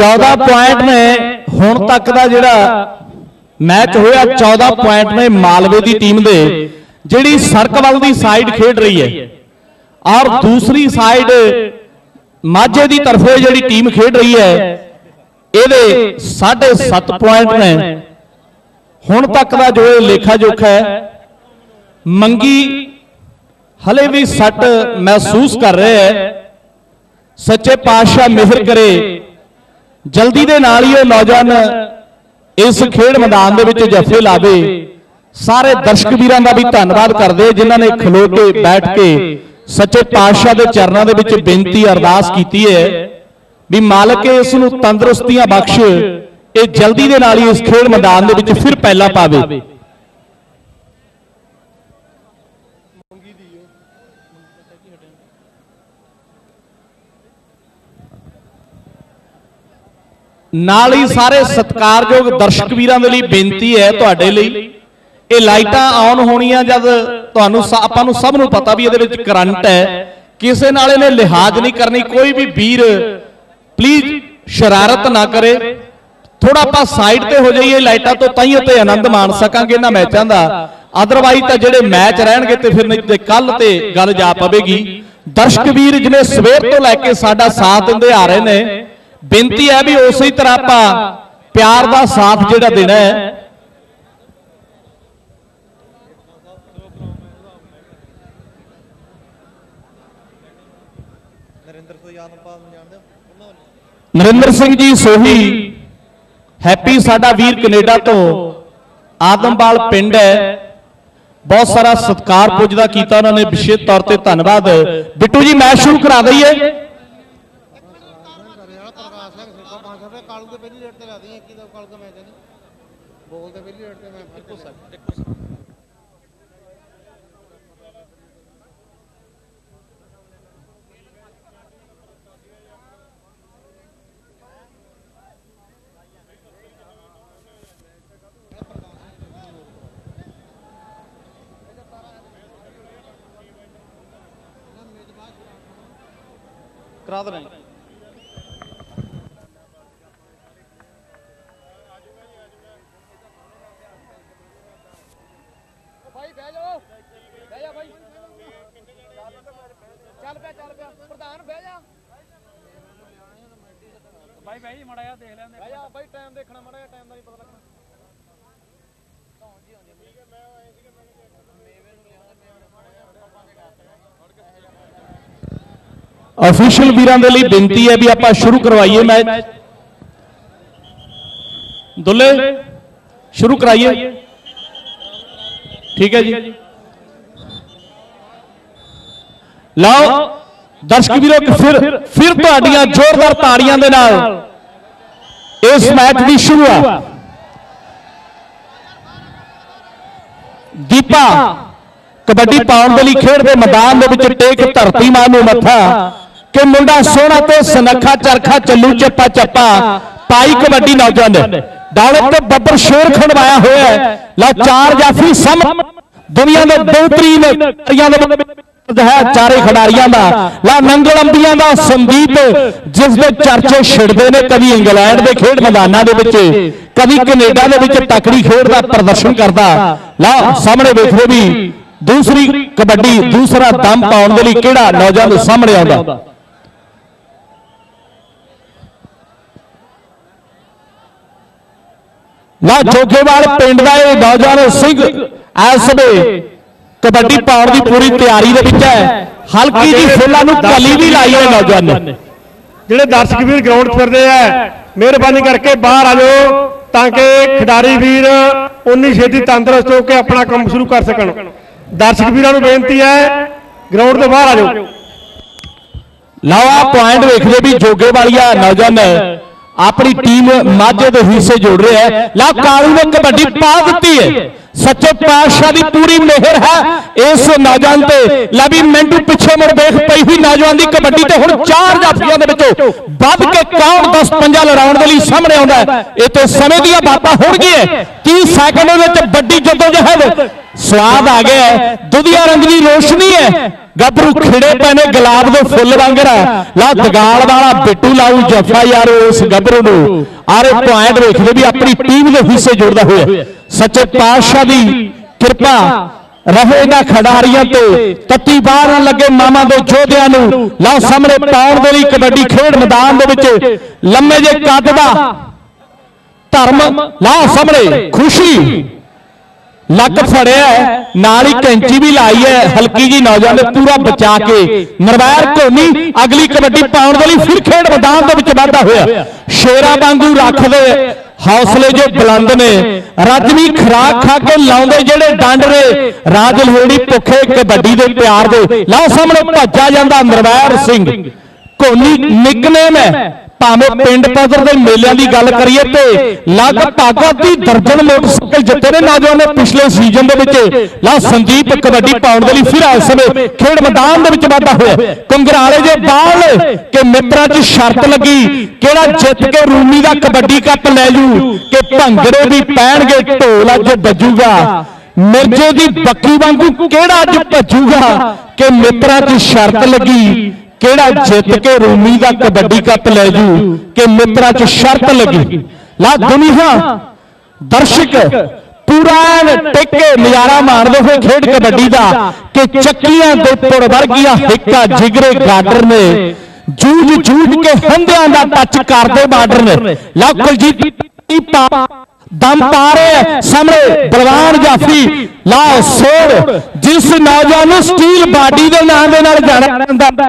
14 ਪੁਆਇੰਟ ਨੇ ਹੁਣ ਤੱਕ ਦਾ ਜਿਹੜਾ ਮੈਚ ਹੋਇਆ 14 ਪੁਆਇੰਟ ਨੇ ਮਾਲਵੇ ਦੀ ਟੀਮ ਦੇ ਜਿਹੜੀ ਸੜਕ ਵੱਲ ਦੀ ਸਾਈਡ ਖੇਡ ਰਹੀ ਹੈ। ਔਰ ਦੂਸਰੀ ਸਾਈਡ ਮਾਝੇ ਦੀ ਤਰਫੋਂ ਜਿਹੜੀ ਟੀਮ ਖੇਡ ਰਹੀ ਹੈ ਇਹਦੇ 7.5 ਪੁਆਇੰਟ ਨੇ। ਹੁਣ ਤੱਕ ਦਾ ਜੋ ਇਹ ਲੇਖਾ ਜੋਖਾ ਹੈ ਮੰਗੀ ਹਲੇ ਵੀ ਸੱਟ ਮਹਿਸੂਸ ਕਰ ਰਿਹਾ ਹੈ। ਸੱਚੇ ਪਾਤਸ਼ਾਹ ਮਿਹਰ ਕਰੇ। ਜਲਦੀ ਦੇ ਨਾਲ ਹੀ ਉਹ ਨੌਜਵਾਨ ਇਸ ਖੇਡ ਮੈਦਾਨ ਦੇ ਵਿੱਚ ਜੱਫੇ ਲਾਵੇ। ਸਾਰੇ ਦਰਸ਼ਕ ਵੀਰਾਂ ਦਾ ਵੀ ਧੰਨਵਾਦ ਕਰਦੇ ਜਿਨ੍ਹਾਂ ਨੇ ਖਲੋ ਕੇ ਬੈਠ ਕੇ ਸੱਚੇ ਪਾਤਸ਼ਾਹ ਦੇ ਚਰਨਾਂ ਦੇ ਵਿੱਚ ਬੇਨਤੀ ਅਰਦਾਸ ਕੀਤੀ ਹੈ ਵੀ ਮਾਲਕ ਇਸ ਨੂੰ ਤੰਦਰੁਸਤੀਆਂ ਬਖਸ਼ ਇਹ ਜਲਦੀ ਦੇ ਨਾਲ ਹੀ ਇਸ ਖੇਡ ਮੈਦਾਨ ਦੇ ਵਿੱਚ ਫਿਰ ਪਹਿਲਾ ਪਾਵੇ। ਨਾਲ ਹੀ ਸਾਰੇ ਸਤਿਕਾਰਯੋਗ ਦਰਸ਼ਕ ਵੀਰਾਂ ਦੇ ਲਈ ਬੇਨਤੀ ਹੈ ਤੁਹਾਡੇ ਲਈ। ਇਹ ਲਾਈਟਾਂ ਆਨ ਹੋਣੀਆਂ ਜਦ ਤੁਹਾਨੂੰ ਆਪਾਂ ਨੂੰ ਸਭ ਨੂੰ ਪਤਾ ਵੀ ਇਹਦੇ ਵਿੱਚ ਕਰੰਟ ਹੈ। ਕਿਸੇ ਨਾਲ ਇਹਨੇ ਲਿਹਾਜ਼ ਨਹੀਂ ਕਰਨੀ ਕੋਈ ਵੀ ਵੀਰ ਪਲੀਜ਼ ਸ਼ਰਾਰਤ ਨਾ ਕਰੇ। ਥੋੜਾ ਆਪਾਂ ਸਾਈਡ ਤੇ ਹੋ ਜਾਈਏ ਲਾਈਟਾਂ ਤੋਂ ਤਾਂ ਹੀ ਉੱਤੇ ਆਨੰਦ ਮਾਣ ਸਕਾਂਗੇ ਇਹਨਾਂ ਮੈਚਾਂ ਦਾ। ਅਦਰਵਾਈਜ਼ ਤਾਂ ਜਿਹੜੇ ਮੈਚ ਰਹਿਣਗੇ ਤੇ ਫਿਰ ਨਹੀਂ ਤੇ ਕੱਲ ਤੇ ਗੱਲ ਜਾ ਪਵੇਗੀ। ਦਰਸ਼ਕ ਵੀਰ ਜਿਨੇ ਸਵੇਰ ਤੋਂ ਲੈ ਕੇ ਸਾਡਾ ਸਾਥ ਦਿੰਦੇ ਆ ਰਹੇ ਨੇ। ਬੇਨਤੀ ਹੈ ਵੀ ਉਸੇ ਹੀ ਤਰ੍ਹਾਂ ਆਪਾਂ ਪਿਆਰ ਦਾ ਸਾਥ ਜਿਹੜਾ ਦੇਣਾ ਹੈ। ਨਰਿੰਦਰ ਸਿੰਘ ਜੀ ਸੋਹੀ ਹੈਪੀ ਸਾਡਾ ਵੀਰ ਕੈਨੇਡਾ ਤੋਂ ਆਦਮਵਾਲ ਪਿੰਡ ਹੈ। ਬਹੁਤ ਸਾਰਾ ਸਤਿਕਾਰ ਪੁੱਜਦਾ ਕੀਤਾ ਉਹਨਾਂ ਨੇ ਵਿਸ਼ੇਸ਼ ਤੌਰ ਤੇ ਧੰਨਵਾਦ। ਬਿੱਟੂ ਜੀ ਮੈਚ ਸ਼ੁਰੂ ਕਰਾ ਦਈਏ ਵਾਲਾ ਪ੍ਰਕਾਸ਼ ਸਿੰਘ ਸੁੱਕਾ ਪੰਜ ਰੁਪਏ ਕਾਲੂ ਦੇ ਪਹਿਲੀ ਰੇਟ ਤੇ ਲਾ ਦੀਆਂ ਕੀ ਦਾ ਕਾਲੂ ਦਾ ਮੈਚ ਨਹੀਂ ਬੋਲ ਦੇ ਪਹਿਲੀ ਰੇਟ ਤੇ ਮੈਂ ਇੱਕੋ ਸਰ ਕਰਾ ਦੇਣਾ ਜੀ। ਭਾਈ ਬਹਿ ਜਾਓ ਬਹਿ ਜਾ ਭਾਈ ਚੱਲ ਪਿਆ ਚੱਲ ਪਿਆ ਪ੍ਰਧਾਨ ਬਹਿ ਜਾ ਭਾਈ ਬਹਿ ਜੀ ਮੜਾ ਜਾ ਦੇਖ ਲੈਂਦੇ ਬਹਿ ਜਾ ਭਾਈ ਟਾਈਮ ਦੇਖਣਾ ਮੜਾ ਜਾ ਟਾਈਮ ਦਾ ਨਹੀਂ ਪਤਾ ਲੱਗਣਾ ਅਫੀਸ਼ੀਅਲ ਵੀਰਾਂ ਦੇ ਲਈ ਬੇਨਤੀ ਹੈ ਵੀ ਆਪਾਂ ਸ਼ੁਰੂ ਕਰਵਾਈਏ ਮੈਚ। ਦੁੱਲੇ, ਸ਼ੁਰੂ ਕਰਾਈਏ। ਠੀਕ ਹੈ ਜੀ। ਲਓ, ਦਰਸ਼ਕ ਵੀਰੋ ਫਿਰ ਫਿਰ ਤੁਹਾਡੀਆਂ ਜ਼ੋਰਦਾਰ ਤਾੜੀਆਂ ਦੇ ਨਾਲ ਇਸ ਮੈਚ ਦੀ ਸ਼ੁਰੂਆਤ। ਦੀਪਾ, ਕਬੱਡੀ ਪਾਉਣ ਦੇ ਲਈ ਖੇਡ ਦੇ ਮੈਦਾਨ ਦੇ ਵਿੱਚ ਟੇਕ ਧਰਤੀ ਮਾਂ ਨੂੰ ਮੱਥਾ। ਕਿ ਮੁੰਡਾ ਸੋਹਣਾ ਤੇ ਸਨੱਖਾ ਚਰਖਾ ਚੱਲੂ ਚੱਪਾ ਚੱਪਾ। ਪਾਈ ਕਬੱਡੀ ਨੌਜਵਾਨ ਦੌਲਤ ਤੇ ਬੱਬਰ ਸ਼ੇਰ ਖੜਵਾਇਆ ਹੋਇਆ ਲਾ ਚਾਰ ਜਾਫੀ ਸਮ ਦੁਨੀਆ ਦੇ ਬਿਹਤਰੀਨ ਖਿਡਾਰੀਆਂ ਦੇ ਹੈ ਚਾਰੇ ਖਿਡਾਰੀਆਂ ਦਾ। ਲਾ ਨੰਗਲ ਅੰਬੀਆਂ ਦਾ ਸੰਦੀਪ ਜਿਸ ਦੇ ਚਰਚੇ ਛਿੜਦੇ ਨੇ ਕਦੀ ਇੰਗਲੈਂਡ ਦੇ ਖੇਡ ਮੈਦਾਨਾਂ ਦੇ ਵਿੱਚ। ਕਦੀ ਕੈਨੇਡਾ ਦੇ ਵਿੱਚ ਤਕੜੀ ਖੇਡ ਦਾ ਪ੍ਰਦਰਸ਼ਨ ਕਰਦਾ। ਲਾ ਸਾਹਮਣੇ ਵੇਖਦੇ ਵੀ ਦੂਸਰੀ ਕਬੱਡੀ ਦੂਸਰਾ ਦਮ ਪਾਉਣ ਦੇ ਲਈ ਕਿਹੜਾ ਨੌਜਵਾਨ ਸਾਹਮਣੇ ਆਉਂਦਾ? ਲਾ ਜੋਗੇਵਾਲ ਪਿੰਡ ਦਾ ਇਹ ਨੌਜਵਾਨ ਸਿੰਘ ਇਸ ਵੇ ਕਬੱਡੀ ਪਾਉਣ ਦੀ ਪੂਰੀ ਤਿਆਰੀ ਦੇ ਵਿੱਚ ਹੈ। ਹਲਕੀ ਜੀ ਫੁੱਲਾਂ ਨੂੰ ਕਲੀ ਵੀ ਲਾਈ ਹੈ ਨੌਜਵਾਨ ਨੇ। ਜਿਹੜੇ ਦਰਸ਼ਕ ਵੀਰ ਗਰਾਊਂਡ 'ਚ ਫਿਰਦੇ ਆ ਮਿਹਰਬਾਨੀ ਕਰਕੇ ਬਾਹਰ ਆ ਜਾਓ ਤਾਂ ਕਿ ਖਿਡਾਰੀ ਵੀਰ ਉਨੀ ਛੇਤੀ ਤੰਦਰੁਸਤ ਹੋ ਕੇ ਆਪਣਾ ਕੰਮ ਸ਼ੁਰੂ ਕਰ ਸਕਣ। ਦਰਸ਼ਕ ਵੀਰਾਂ ਨੂੰ ਬੇਨਤੀ ਹੈ ਗਰਾਊਂਡ ਤੋਂ ਬਾਹਰ ਆ ਜਾਓ। ਲਓ ਆ ਪੁਆਇੰਟ ਵੇਖਦੇ ਵੀ ਜੋਗੇ ਵਾਲੀਆ ਨੌਜਵਾਨ ਆਪਣੀ ਟੀਮ ਮਾਝੇ ਦੇ ਹਿੱਸੇ ਜੋੜ ਰਿਹਾ ਹੈ। ਲਾ ਕਾਲੂ ਨੇ ਕਬੱਡੀ ਪਾ ਦਿੱਤੀ ਹੈ। ਸੱਚੇ ਪਾਤਸ਼ਾਹ ਦੀ ਪੂਰੀ ਮਿਹਰ ਹੈ। ਇਸ ਨੌਜਵਾਨ ਤੇ ਲਾ ਵੀ ਮੈਂਟੂ ਪਿੱਛੇ ਮੁੜ ਦੇਖ ਪਈ ਹੋਈ ਨੌਜਵਾਨ ਦੀ ਕਬੱਡੀ ਤੇ ਹੁਣ ਚਾਰ ਜਾਫੀਆਂ ਦੇ ਵਿੱਚੋਂ ਵੱਧ ਕੇ ਕੌਣ 10 ਪੰਜਾ ਲੜਾਉਣ ਦੇ ਲਈ ਸਾਹਮਣੇ ਆਉਂਦਾ ਇਹ ਤੇ ਸਮੇਂ ਦੀਆਂ ਬਾਤਾਂ ਹੋਣਗੀਆਂ। 30 ਸੈਕਿੰਡ ਵਿੱਚ ਵੱਡੀ ਜਦੋਜਹਿਦ ਸਵਾਦ ਆ ਗਿਆ ਦੁਧੀਆ ਰੰਗ ਦੀ ਰੋਸ਼ਨੀ ਹੈ। ਗੱਭਰੂ ਖਿੜੇ ਪਏ ਨੇ ਗੁਲਾਬ ਦੇ ਫੁੱਲ ਵਾਂਗਰ ਲਾ ਦਗਾਲ ਵਾਲਾ ਬਿੱਟੂ ਲਾਊ ਜੱਫਾ ਯਾਰ ਉਸ ਗੱਭਰੂ ਨੂੰ। ਆਰੇ ਪੁਆਇੰਟ ਵੇਖਦੇ ਵੀ ਆਪਣੀ ਟੀਮ ਦੇ ਹਿੱਸੇ ਜੁੜਦਾ ਹੋਇਆ। ਸੱਚੇ ਪਾਤਸ਼ਾਹ ਦੀ ਕਿਰਪਾ ਰਹੇ ਨਾ ਖਿਡਾਰੀਆਂ ਤੇ। ਤੱਤੀ ਬਾਹਰ ਨਾ ਲੱਗੇ ਮਾਮਾ ਦੇ ਯੋਧਿਆਂ ਨੂੰ। ਲਓ ਸਾਹਮਣੇ ਪਾਉਣ ਦੇ ਲਈ ਕਬੱਡੀ ਖੇਡ ਮੈਦਾਨ ਦੇ ਵਿੱਚ। ਲੰਮੇ ਜੇ ਕੱਦ ਦਾ। ਧਰਮ। ਲਓ ਸਾਹਮਣੇ। ਖੁਸ਼ੀ। ਲੱਕ ਫੜਿਆ ਨਾਲ ਹੀ ਕੈਂਚੀ ਵੀ ਲਾਈ ਹੈ ਹਲਕੀ ਜੀ ਨੌਜਵਾਨ ਨੇ ਪੂਰਾ ਬਚਾ ਕੇ ਨਰਵੈਰ ਧੋਨੀ ਅਗਲੀ ਕਬੱਡੀ ਪਾਉਣ ਦੇ ਲਈ ਫਿਰ ਖੇਡ ਮੈਦਾਨ ਦੇ ਵਿੱਚ ਵਾਧਾ ਹੋਇਆ। ਸ਼ੇਰਾਂ ਵਾਂਗੂ ਰੱਖਦੇ ਹੌਸਲੇ ਜੋ ਬੁਲੰਦ ਨੇ। ਰਜਨੀ ਖਰਾਕ ਖਾ ਕੇ ਲਾਉਂਦੇ ਜਿਹੜੇ ਡੰਡ ਨੇ। ਰਾਜ ਲੋੜੀ ਭੁੱਖੇ ਕਬੱਡੀ ਦੇ ਪਿਆਰ ਦੇ। ਲਓ ਸਾਹਮਣੇ ਭੱਜਾ ਜਾਂਦਾ ਨਰਵੈਰ ਸਿੰਘ। ਕੋਨੀ ਨਿਕਨੇਮ ਹੈ। ਭਾਵੇਂ ਪਿੰਡ ਪੱਧਰ ਦੇ ਮੇਲਿਆਂ ਦੀ ਗੱਲ ਕਰੀਏ ਤੇ ਲਗਭਗ ਅੱਧੀ ਦਰਜਨ ਮੋਟਰਸਾਈਕਲ ਜਿੱਤੇ ਨੇ ਨੌਜਵਾਨ ਨੇ ਪਿਛਲੇ ਸੀਜ਼ਨ ਦੇ ਵਿੱਚ ਲਾ ਸੰਦੀਪ ਕਬੱਡੀ ਪਾਉਣ ਦੇ ਲਈ ਫਿਰ ਇਸ ਸਮੇਂ ਖੇਡ ਮੈਦਾਨ ਦੇ ਵਿੱਚ ਵਾਧਾ ਹੋਇਆ। ਕੰਗਰਾਲੇ ਦੇ ਬਾਲ ਕਿ ਮਿੱਤਰਾਂ 'ਚ ਸ਼ਰਤ ਲੱਗੀ ਕਿਹੜਾ ਜਿੱਤ ਕੇ ਰੂਮੀ ਦਾ ਕਬੱਡੀ ਕੱਪ ਲੈ ਜੂ ਕਿ ਭੰਗੜੇ ਵੀ ਪੈਣਗੇ ਢੋਲ ਅੱਜ ਵੱਜੂਗਾ। ਮਿਰਜੇ ਦੀ ਬੱਕੀ ਵਾਂਗੂ ਕਿਹੜਾ ਅੱਜ ਭੱਜੂਗਾ ਕਿ ਮਿੱਤਰਾਂ 'ਚ ਸ਼ਰਤ ਲੱਗੀ ਕਿਹੜਾ ਜਿੱਤ ਕੇ ਰੂਮੀ ਦਾ ਕਬੱਡੀ ਕੱਪ ਲੈ ਜੂ ਕਿ ਮਿੱਤਰਾਂ 'ਚ ਸ਼ਰਤ ਲੱਗੀ। ਲਾ ਦੁਨੀਆ ਦਰਸ਼ਕ ਪੂਰਾ ਟਿਕ ਨਜ਼ਾਰਾ ਮਾਣਦੇ ਹੋਏ ਖੇਡ ਕਬੱਡੀ ਦਾ ਕਿ ਚੱਕੀਆਂ ਦੇ ਪੁੜ ਵਰਗੀਆਂ ਹਿੱਕਾ ਜਿਗਰੇ ਗਾਡਰ ਨੇ। ਜੂਝ ਜੂਝ ਕੇ ਹੰਦਿਆਂ ਦਾ ਟੱਚ ਕਰਦੇ ਬਾਰਡਰ ਨੇ। ਲਾ ਕੁਲਜੀਤ ਪਾ ਦਮ ਪਾ ਰਹੇ ਸਾਹਮਣੇ ਬਲਵਾਨ ਜਾਫੀ। ਲਾ ਸੋੜ ਜਿਸ ਨੌਜਵਾਨ ਨੂੰ ਸਟੀਲ ਬਾਡੀ ਦੇ ਨਾਮ ਦੇ ਨਾਲ ਜਾਣਿਆ ਜਾਂਦਾ।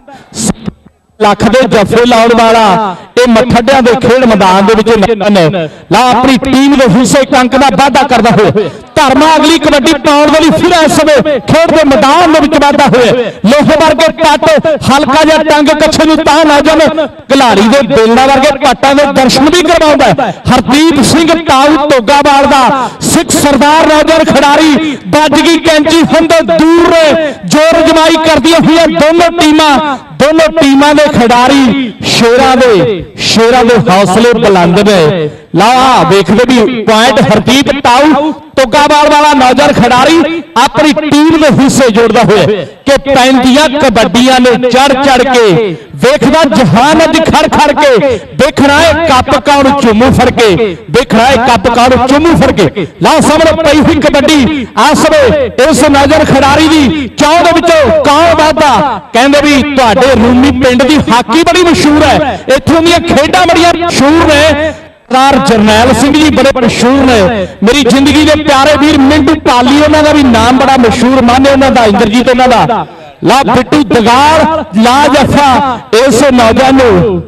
ਲੱਖ ਦੇ ਜੱਫੇ ਲਾਉਣ ਵਾਲਾ, ਇਹ ਮੱਠੜਿਆਂ ਦੇ ਖੇਡ ਮੈਦਾਨ ਦੇ ਵਿੱਚ ਨੰਨ ਲਾ ਆਪਣੀ ਟੀਮ ਦੇ ਹਿੱਸੇ ਕੰਕ ਦਾ ਵਾਅਦਾ ਕਰਦਾ ਹੋਇਆ। ਧਰਮਾ ਅਗਲੀ ਕਬੱਡੀ ਪਾਉਣ ਵਾਲੀ ਫਿਰ ਇਸ ਸਮੇਂ ਖੇਡ ਦੇ ਮੈਦਾਨ ਦੇ ਵਿੱਚ ਵਾਧਾ ਹੋਇਆ। ਲੋਹੇ ਵਰਗੇ ਪੱਟ, ਹਲਕਾ ਜਿਹਾ ਟੰਗ ਕੱਛੇ ਨੂੰ ਤਾਂ ਨਾ ਜਮ ਖਿਲਾੜੀ ਦੇ ਬੇਲਣਾ ਵਰਗੇ ਪੱਟਾਂ ਦੇ ਦਰਸ਼ਨ ਵੀ ਕਰਵਾਉਂਦਾ ਹਰਦੀਪ ਸਿੰਘ ਤਾਊ ਤੋਗਾਵਾਲ ਦਾ ਸਿੱਖ ਸਰਦਾਰ ਨੌਜਵਾਨ ਖਿਡਾਰੀ ਵੱਜ ਗਈ ਕੈਂਚੀ ਹੁੰਦੇ ਦੂਰ ਨੇ ਜੋਰ ਜਮਾਈ ਕਰਦੀਆਂ ਹੋਈਆਂ ਦੋਨੋਂ ਟੀਮਾਂ ਦੋਨੋਂ ਟੀਮਾਂ ਦੇ ਖਿਡਾਰੀ ਸ਼ੇਰਾਂ ਦੇ ਸ਼ੇਰਾਂ ਦੇ ਹੌਸਲੇ ਬੁਲੰਦ ਨੇ। ਲਾ ਵੇਖਦੇ ਵੀ ਪੁਆਇੰਟ ਹਰਦੀਪ ਤਾਊ, ਤੋਗਾਵਾਲ ਵਾਲਾ ਨੌਜਵਾਨ ਖਿਡਾਰੀ ਆਪਣੀ ਟੀਮ ਦੇ ਹਿੱਸੇ ਜੋੜਦਾ ਹੋਇਆ ਕਿ ਪੈਂਦੀਆਂ ਕਬੱਡੀਆਂ ਨੇ ਚੜ ਚੜ ਕੇ ਵੇਖਦਾ ਜਹਾਨ ਅੱਜ ਖੜ ਖੜ ਕੇ ਦੇਖਣਾ ਹੈ ਕੱਪ ਕਾਉਣ ਚੁੰਮੂ ਫੜ ਕੇ ਦੇਖਣਾ ਹੈ ਕੱਪ ਕੌਣ ਚੁੰਮੂ ਫੜ ਕੇ। ਲਾ, ਸਾਹਮਣੇ ਪਈ ਹੋਈ ਕਬੱਡੀ ਆਸਵੇ ਇਸ ਨੌਜਵਾਨ ਖਿਡਾਰੀ ਦੀ ਚੌਂ ਦੇ ਵਿੱਚੋਂ ਕੌਣ ਵਾਧਾ ਕਹਿੰਦੇ ਵੀ ਤੁਹਾਡੇ ਰੂਮੀ ਪਿੰਡ ਦੀ ਹਾਕੀ ਬੜੀ ਮਸ਼ਹੂਰ ਹੈ, ਇੱਥੋਂ ਦੀਆਂ ਖੇਡਾਂ ਬੜੀਆਂ ਮਸ਼ਹੂਰ ਨੇ। ਸਰਦਾਰ ਜਰਨੈਲ ਸਿੰਘ ਜੀ ਬੜੇ ਮਸ਼ਹੂਰ ਨੇ। ਮੇਰੀ ਜ਼ਿੰਦਗੀ ਦੇ ਪਿਆਰੇ ਵੀਰ ਮਿੰਟੂ ਪਾਲੀ, ਉਹਨਾਂ ਦਾ ਵੀ ਨਾਮ ਬੜਾ ਮਸ਼ਹੂਰ ਮਾਨੇ ਉਹਨਾਂ ਦਾ, ਇੰਦਰਜੀਤ ਉਹਨਾਂ ਦਾ। ਲਾ ਬਿੱਟੂ ਦਗਾਲ ਲਾ ਜਫਾ ਇਸ ਨੌਜਵਾਨ। ਨੂੰ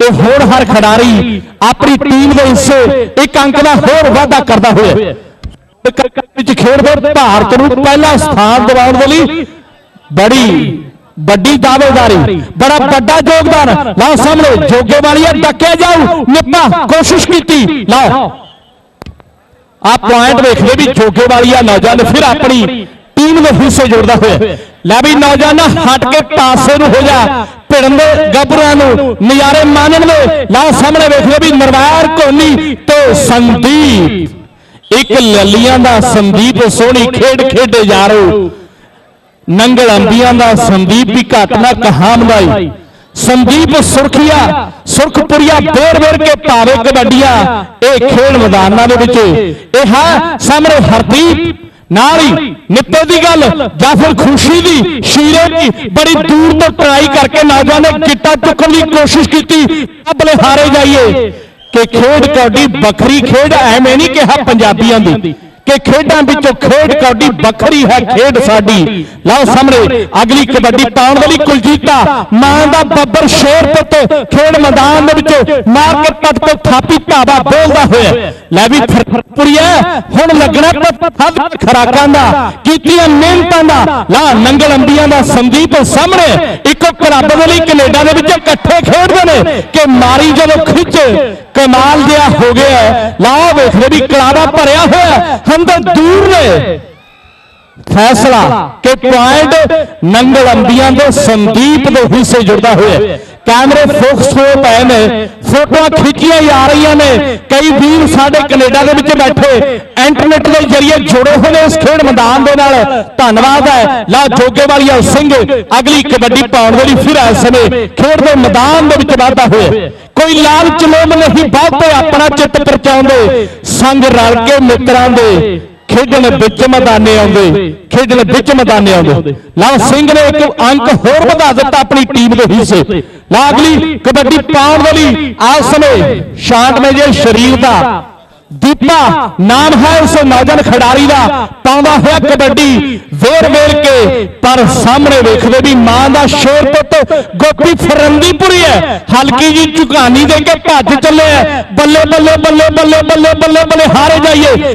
ਇਹ ਹੋਰ ਹਰ ਖਿਡਾਰੀ, ਆਪਣੀ ਟੀਮ ਦੇ ਹਿੱਸੇ, ਇੱਕ ਅੰਕ ਦਾ ਹੋਰ ਵਾਧਾ ਕਰਦਾ ਹੋਇਆ। ਵਿੱਚ ਖੇਡਦੇ ਭਾਰਤ ਨੂੰ ਪਹਿਲਾ ਸਥਾਨ ਦਿਵਾਉਣ ਦੇ ਲਈ ਬੜੀ ਵੱਡੀ ਦਾਅਵੇਦਾਰੀ ਬੜਾ ਵੱਡਾ ਯੋਗਦਾਨ। ਲਓ ਸਾਹਮਣੇ ਜੋਗੇ ਵਾਲੀਆ ਡੱਕਿਆ ਜਾਊ ਨਿੱਪਾ ਕੋਸ਼ਿਸ਼ ਕੀਤੀ ਲਓ। ਆ ਪੁਆਇੰਟ ਵੇਖਦੇ ਵੀ ਜੋਗੇ ਵਾਲੀਆ ਨੌਜਵਾਨ ਫਿਰ ਆਪਣੀ ਟੀਮ ਦੇ ਹਿੱਸੇ ਜੋੜਦਾ ਹੋਇਆ। ਲੈ ਵੀ ਨੌਜਵਾਨ ਹਟ ਕੇ ਪਾਸੇ ਨੂੰ ਹੋ ਜਾ। ਭਿੜਨ ਦੇ ਗੱਭਰੂਆਂ ਨੂੰ ਨਜ਼ਾਰੇ ਮਾਣਨ ਦੇ। ਲਓ ਸਾਹਮਣੇ ਵੇਖਦੇ ਵੀ ਨਰਵਾਰ ਕੋਹਲੀ ਤੇ ਸੰਦੀਪ। ਇੱਕ ਲੱਲੀਆਂ ਦਾ ਸੰਦੀਪ ਸੋਹਣੀ ਖੇਡ ਖੇਡੇ ਯਾਰੋ ਨੰਗਲ ਅੰਬੀਆਂ ਦਾ ਸੰਦੀਪ ਵੀ ਘੱਟ ਨਾ ਕਹਾਮਦਾਈ ਸੰਦੀਪ ਸੁਰਖੀਆ, ਸੁਰਖਪੁਰੀਆ ਬੇਰ ਬੇਰ ਕੇ ਭਾਵੇ ਕਬੱਡੀਆਂ, ਇਹ ਖੇਡ ਮੈਦਾਨਾਂ ਦੇ ਵਿੱਚ। ਇਹ ਹੈ ਸਾਹਮਣੇ ਹਰਦੀਪ, ਨਾਲ ਹੀ ਨਿੱਪੇ ਦੀ ਗੱਲ, ਜਾਂ ਫਿਰ ਖੁਸ਼ੀ ਦੀ, ਸ਼ੀਰੇ ਦੀ, ਬੜੀ ਦੂਰ ਤੋਂ ਟਰਾਈ ਕਰਕੇ ਨੌਜਵਾਨ ਨੇ ਗਿੱਟਾ ਚੁੱਕਣ ਦੀ ਕੋਸ਼ਿਸ਼ ਕੀਤੀ ਅਬਲੇ ਹਾਰੇ ਜਾਈਏ। ਕਿ ਖੇਡ ਕੌਡੀ ਵੱਖਰੀ ਖੇਡ, ਐਵੇਂ ਨਹੀਂ ਕਿਹਾ ਪੰਜਾਬੀਆਂ ਦੀ। ਕਿ ਖੇਡਾਂ ਵਿੱਚੋਂ ਖੇਡ ਕੌਡੀ ਵੱਖਰੀ ਹੈ ਖੇਡ ਸਾਡੀ। ਲਓ ਸਾਹਮਣੇ ਅਗਲੀ ਕਬੱਡੀ ਪਾਉਣ ਵਾਲੀ ਕੁਲਜੀਤਾ। ਮਾਂ ਦਾ ਬੱਬਰ ਸ਼ੇਰ ਪੁੱਤ ਖੇਡ ਮੈਦਾਨ ਦੇ ਵਿੱਚ ਮਾਰ ਕੇ ਪੱਟ ਤੋਂ ਥਾਪੀ ਧਾਵਾ ਬੋਲਦਾ ਹੋਇਆ। ਲੈ ਵੀ ਫਰਪੁਰੀਆ ਹੁਣ ਲੱਗਣਾ ਫੱਦ ਖਰਾਕਾਂ ਦਾ। ਕੀਤੀਆਂ ਮਿਹਨਤਾਂ ਦਾ। ਲਾ ਨੰਗਲ ਅੰਬੀਆਂ ਦਾ ਸੰਦੀਪ ਸਾਹਮਣੇ। ਇੱਕੋ ਕਲੱਬ ਦੇ ਲਈ ਕੈਨੇਡਾ ਦੇ ਵਿੱਚ ਇਕੱਠੇ ਖੇਡਦੇ ਨੇ ਕਿ ਮਾਰੀ ਜਦੋਂ ਖਿੱਚ ਕਮਾਲ ਜਿਹਾ ਹੋ ਗਿਆ ਹੈ। ਲਾ ਵੇਖਦੇ ਵੀ ਕਲਾਵਾ ਭਰਿਆ ਹੋਇਆ ਹੈ। ਦੂਰ ਨੇ। ਫੈਸਲਾ ਕਿ ਪੁਆਇੰਟ ਨੰਗਲ ਅੰਬੀਆਂ ਦੇ ਸੰਦੀਪ ਦੇ ਹਿੱਸੇ ਜੁੜਦਾ ਹੋਇਆ ਕੈਮਰੇ ਫੋਕਸ ਹੋਏ ਪਏ ਨੇ। ਫੋਟੋਆਂ ਖਿੱਚੀਆਂ ਜਾ ਰਹੀਆਂ ਨੇ। ਕਈ ਵੀਰ ਸਾਡੇ ਕੈਨੇਡਾ ਦੇ ਵਿੱਚ ਬੈਠੇ। ਇੰਟਰਨੈਟ ਦੇ ਜ਼ਰੀਏ ਜੁੜੇ ਹੋਏ ਨੇ ਇਸ ਖੇਡ ਮੈਦਾਨ ਦੇ ਨਾਲ। ਧੰਨਵਾਦ ਹੈ। ਲਾ ਜੋਗੇ ਵਾਲੀਆ ਸਿੰਘ, ਅਗਲੀ ਕਬੱਡੀ ਪਾਉਣ ਵਾਲੀ ਫਿਰ ਇਸ ਸਮੇਂ। ਖੇਡ ਦੇ ਮੈਦਾਨ ਦੇ ਵਿੱਚ ਵਾਧਾ ਹੋਇਆ ਕੋਈ ਲਾਲਚ ਲੋਭ ਨਹੀਂ, ਬਹੁਤੇ ਆਪਣਾ ਚਿੱਤ ਪਰਚਾਉਂਦੇ। ਸੰਗ ਰਲ ਕੇ ਮਿੱਤਰਾਂ ਦੇ ਖੇਡਣ ਵਿੱਚ ਮੈਦਾਨੇ ਆਉਂਦੇ। ਖੇਡਣ ਵਿੱਚ ਮੈਦਾਨੇ ਆਉਂਦੇ। ਲਵ ਸਿੰਘ ਨੇ ਇੱਕ ਅੰਕ ਹੋਰ ਵਧਾ ਦਿੱਤਾ ਆਪਣੀ ਟੀਮ ਦੇ ਹਿੱਸੇ। ਲਾ ਅਗਲੀ ਕਬੱਡੀ ਪਾਉਣ ਵਾਲੀ ਆਸ ਸਮੇਂ ਸ਼ਾਂਤਮਈ ਜੇ ਸ਼ਰੀਰ ਦਾ ਦੀਪਾ ਨਾਮ ਹੈ ਉਸ ਨੌਜਵਾਨ ਖਿਡਾਰੀ ਦਾ। ਪਾਉਂਦਾ ਹੋਇਆ ਕਬੱਡੀ। ਵੇਰ ਵੇਰ ਕੇ। ਪਰ ਸਾਹਮਣੇ ਵੇਖਦੇ ਵੀ ਮਾਂ ਦਾ ਸ਼ੇਰ ਪੁੱਤ ਗੋਪੀ ਫਰੰਦੀਪੁਰੀ ਹੈ। ਹਲਕੀ ਜੀ ਝੁਕਾਨੀ ਦੇ ਕੇ ਭੱਜ ਚੱਲਿਆ ਬੱਲੇ ਬੱਲੇ ਬੱਲੇ ਬੱਲੇ ਬੱਲੇ ਬੱਲੇ ਬੱਲੇ ਹਾਰੇ ਜਾਈਏ।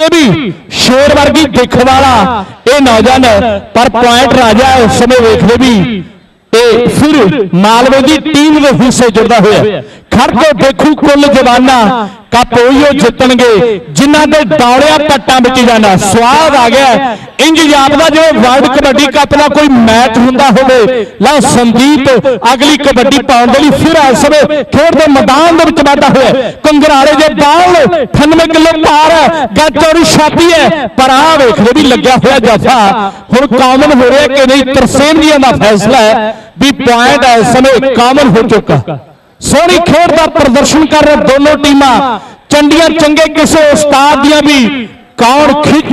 ਇਹ ਵੀ ਸ਼ੇਰ ਵਰਗੀ ਦਿੱਖ ਵਾਲਾ ਇਹ ਨੌਜਵਾਨ ਪਰ ਪੁਆਇੰਟ ਰਾਜਾ ਇਸ ਸਮੇਂ ਵੇਖਦੇ ਵੀ ਇਹ ਫਿਰ ਮਾਲਵੇ ਦੀ ਟੀਮ ਦੇ ਹਿੱਸੇ ਜੁੜਦਾ ਹੋਇਆ। ਖੜ ਕੇ ਦੇਖੂ ਕੁੱਲ ਜਵਾਨਾ ਕੱਪ ਉਹੀਓ ਜਿੱਤਣਗੇ ਜਿਨ੍ਹਾਂ ਦੇ ਦੌੜਿਆ ਪੱਟਾਂ ਵਿੱਚ ਜਾਣਾ ਸਵਾਦ ਆ ਗਿਆ। ਇੰਜ ਜਾਪਦਾ ਜਿਵੇਂ ਵਰਲਡ ਕਬੱਡੀ ਕੱਪ ਦਾ ਕੋਈ ਮੈਚ ਹੁੰਦਾ ਹੋਵੇ ਲਓ ਸੰਦੀਪ ਅਗਲੀ ਕਬੱਡੀ ਪਾਉਣ ਦੇ ਲਈ ਫਿਰ ਇਸ ਸਮੇਂ ਖੇਡ ਦੇ ਮੈਦਾਨ ਦੇ ਵਿੱਚ ਵਾਧਾ ਹੋਇਆ। ਕੰਗਰਾਲੇ ਦੇ ਬਾਲ 98 ਕਿਲੋ ਭਾਰ ਗੱਜੋਰੀ ਛਾਤੀ ਹੈ। ਪਰ ਆ ਵੇਖਦੇ ਵੀ ਲੱਗਿਆ ਹੋਇਆ ਜੱਫਾ। ਹੁਣ ਕਾਮਨ ਹੋ ਰਿਹਾ ਕਿ ਨਹੀਂ ਤਰਸੇਮ ਜੀਆਂ ਦਾ ਫੈਸਲਾ ਹੈ। ਵੀ ਪੁਆਇੰਟ ਇਸ ਸਮੇਂ ਕਾਮਨ ਹੋ ਚੁੱਕਾ। ਸੋਹਣੀ ਖੇਡ ਦਾ ਪ੍ਰਦਰਸ਼ਨ ਕਰ ਰਹੇ ਦੋਨੋਂ ਟੀਮਾਂ। ਚੰਡੀਆਂ ਚੰਗੇ ਕਿਸੇ ਉਸਤਾਦ ਦੀਆਂ ਵੀ ਕੌਣ ਖਿੱਚ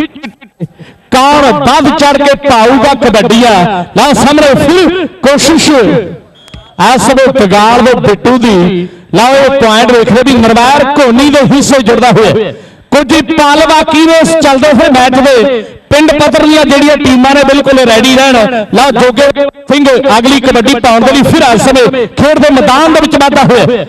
ਕੌਣ ਵੱਧ ਚੜ ਕੇ ਪਾਊਗਾ ਕਬੱਡੀਆ ਲਾ ਸਾਹਮਣੇ ਫਿਰ ਕੋਸ਼ਿਸ਼। ਐਸ ਵੇ ਤਗਾਲ ਦੇ ਬਿੱਟੂ ਦੀ। ਲਓ ਇਹ ਪੁਆਇੰਟ ਵੇਖਦੇ ਵੀ ਨਰਵੈਰ ਕੋਹਨੀ ਦੇ ਹਿੱਸੇ ਜੁੜਦਾ ਹੋਇਆ। ਕੁਝ ਹੀ ਪਲ ਚੱਲਦੇ ਫਿਰ ਮੈਚ ਦੇ। ਪਿੰਡ ਪੱਧਰ ਦੀਆਂ ਜਿਹੜੀਆਂ ਟੀਮਾਂ ਨੇ ਬਿਲਕੁਲ ਰੈਡੀ ਰਹਿਣ। ਲਓ ਜੋਗੇ ਸਿੰਘ, ਅਗਲੀ ਕਬੱਡੀ ਪਾਉਣ ਦੇ ਲਈ ਫਿਰ ਇਸ ਸਮੇਂ ਖੇਡ ਦੇ ਮੈਦਾਨ ਦੇ ਵਿੱਚ ਵਾਧਾ ਹੋਇਆ।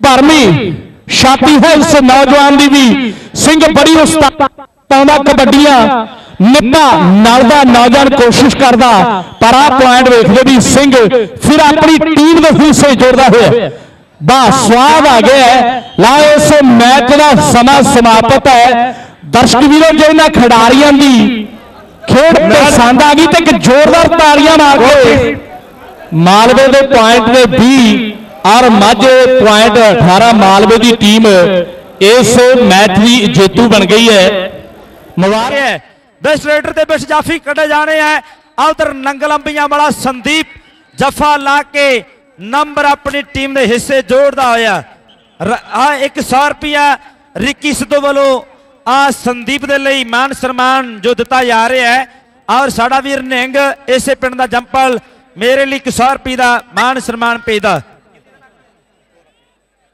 ਭਰਮੀ, ਛਾਤੀ ਹੈ ਇਸ ਨੌਜਵਾਨ ਦੀ ਵੀ। ਸਿੰਘ ਬੜੀ ਉਸਤਾਦ ਪਾਉਂਦਾ ਕਬੱਡੀਆਂ। ਨਿੱਪਾ ਨਾਲ ਦਾ ਨੌਜਵਾਨ ਕੋਸ਼ਿਸ਼ ਕਰਦਾ, ਪਰ ਆ ਪੁਆਇੰਟ ਵੇਖਦੇ ਵੀ ਸਿੰਘ ਫਿਰ ਆਪਣੀ ਟੀਮ ਦੇ ਹਿੱਸੇ ਜੋੜਦਾ ਹੋਇਆ। ਬਾ ਸਵਾਦ ਆ ਗਿਆ। ਲਾ ਇਸ ਮੈਚ ਦਾ ਸਮਾਂ ਸਮਾਪਤ ਹੈ। ਦਰਸ਼ਕ ਵੀਰੋ ਜੇ ਇਹਨਾਂ ਖਿਡਾਰੀਆਂ ਦੀ ਖੇਡ ਪਸੰਦ ਆ ਗਈ ਤੇ ਇੱਕ ਜ਼ੋਰਦਾਰ ਤਾੜੀਆਂ ਮਾਰ ਕੇ ਮਾਲਵੇ ਦੇ ਪੁਆਇੰਟ ਨੇ 20 ਔਰ ਮਾਝੇ ਪੁਆਇੰਟ 18 ਮਾਲਵੇ ਦੀ ਟੀਮ ਇਸ ਮੈਚ ਦੀ ਜੇਤੂ ਬਣ ਗਈ ਹੈ। ਮੁਬਾਰਕ ਹੈ। ਬੈਸਟ ਰੇਡਰ ਦੇ ਵਿੱਚ ਜਾਫੀ ਕੱਢੇ ਜਾਣੇ ਹੈ। ਉਧਰ ਨੰਗਲ ਅੰਬੀਆਂ ਵਾਲਾ ਸੰਦੀਪ ਜਫਾ ਲਾ ਕੇ ਨੰਬਰ ਆਪਣੀ ਟੀਮ ਦੇ ਹਿੱਸੇ ਜੋੜਦਾ ਹੋਇਆ। ਆ 100 ਰੁਪਿਆ ਰਿੱਕੀ ਸਿੱਧੂ ਵੱਲੋਂ। ਆ ਸੰਦੀਪ ਦੇ ਲਈ ਮਾਨ ਸਨਮਾਨ ਜੋ ਦਿੱਤਾ ਜਾ ਰਿਹਾ ਹੈ। ਔਰ ਸਾਡਾ ਵੀਰ ਨਿਹੰਗ ਇਸੇ ਪਿੰਡ ਦਾ ਜੰਪਲ ਮੇਰੇ ਲਈ 100 ਰੁਪਏ ਦਾ ਮਾਨ ਸਨਮਾਨ ਭੇਜਦਾ।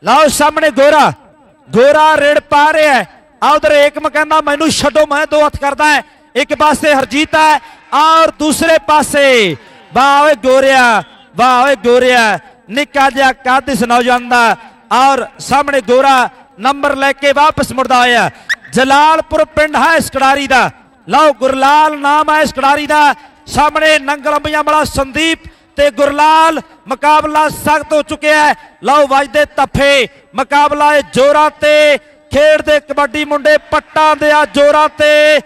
ਲਓ ਸਾਹਮਣੇ ਗੋਰਾ। ਗੋਰਾ ਰੇੜ ਪਾ ਰਿਹਾ ਹੈ। ਆ ਉਧਰ ਏਕਮ ਕਹਿੰਦਾ, ਮੈਨੂੰ ਛੱਡੋ, ਮੈਂ ਦੋ ਹੱਥ ਕਰਦਾ ਹੈ। ਇੱਕ ਪਾਸੇ ਹਰਜੀਤ ਹੈ ਔਰ ਦੂਸਰੇ ਪਾਸੇ। ਵਾਹ ਗੋਰਿਆ ਵਾਹ ਓਏ ਗੋਰਿਆ, ਨਿੱਕਾ ਜਿਹਾ ਕੱਦ ਇਸ ਨੌਜਵਾਨ ਦਾ ਔਰ ਸਾਹਮਣੇ ਗੋਰਾ ਨੰਬਰ ਲੈ ਕੇ ਵਾਪਸ ਮੁੜਦਾ ਹੋਇਆ ਜਲਾਲਪੁਰ ਪਿੰਡ ਹੈ ਇਸ ਕੜਾਰੀ ਦਾ। ਲਓ, ਗੁਰਲਾਲ ਨਾਮ ਹੈ ਇਸ ਕੜਾਰੀ ਦਾ। ਸਾਹਮਣੇ ਨੰਗਲੰਬੀਆਂ ਵਾਲਾ ਸੰਦੀਪ ਤੇ ਗੁਰਲਾਲ ਮੁਕਾਬਲਾ ਸਖਤ ਹੋ ਚੁੱਕਿਆ ਹੈ। ਲਓ, ਵੱਜਦੇ ਤੱਫੇ। ਮੁਕਾਬਲਾ ਇਹ ਜੋਰਾਂ ਤੇ। ਖੇਡਦੇ ਕਬੱਡੀ ਮੁੰਡੇ ਪੱਟਾਂ ਦੇ ਆ ਜੋਰਾਂ ਤੇ।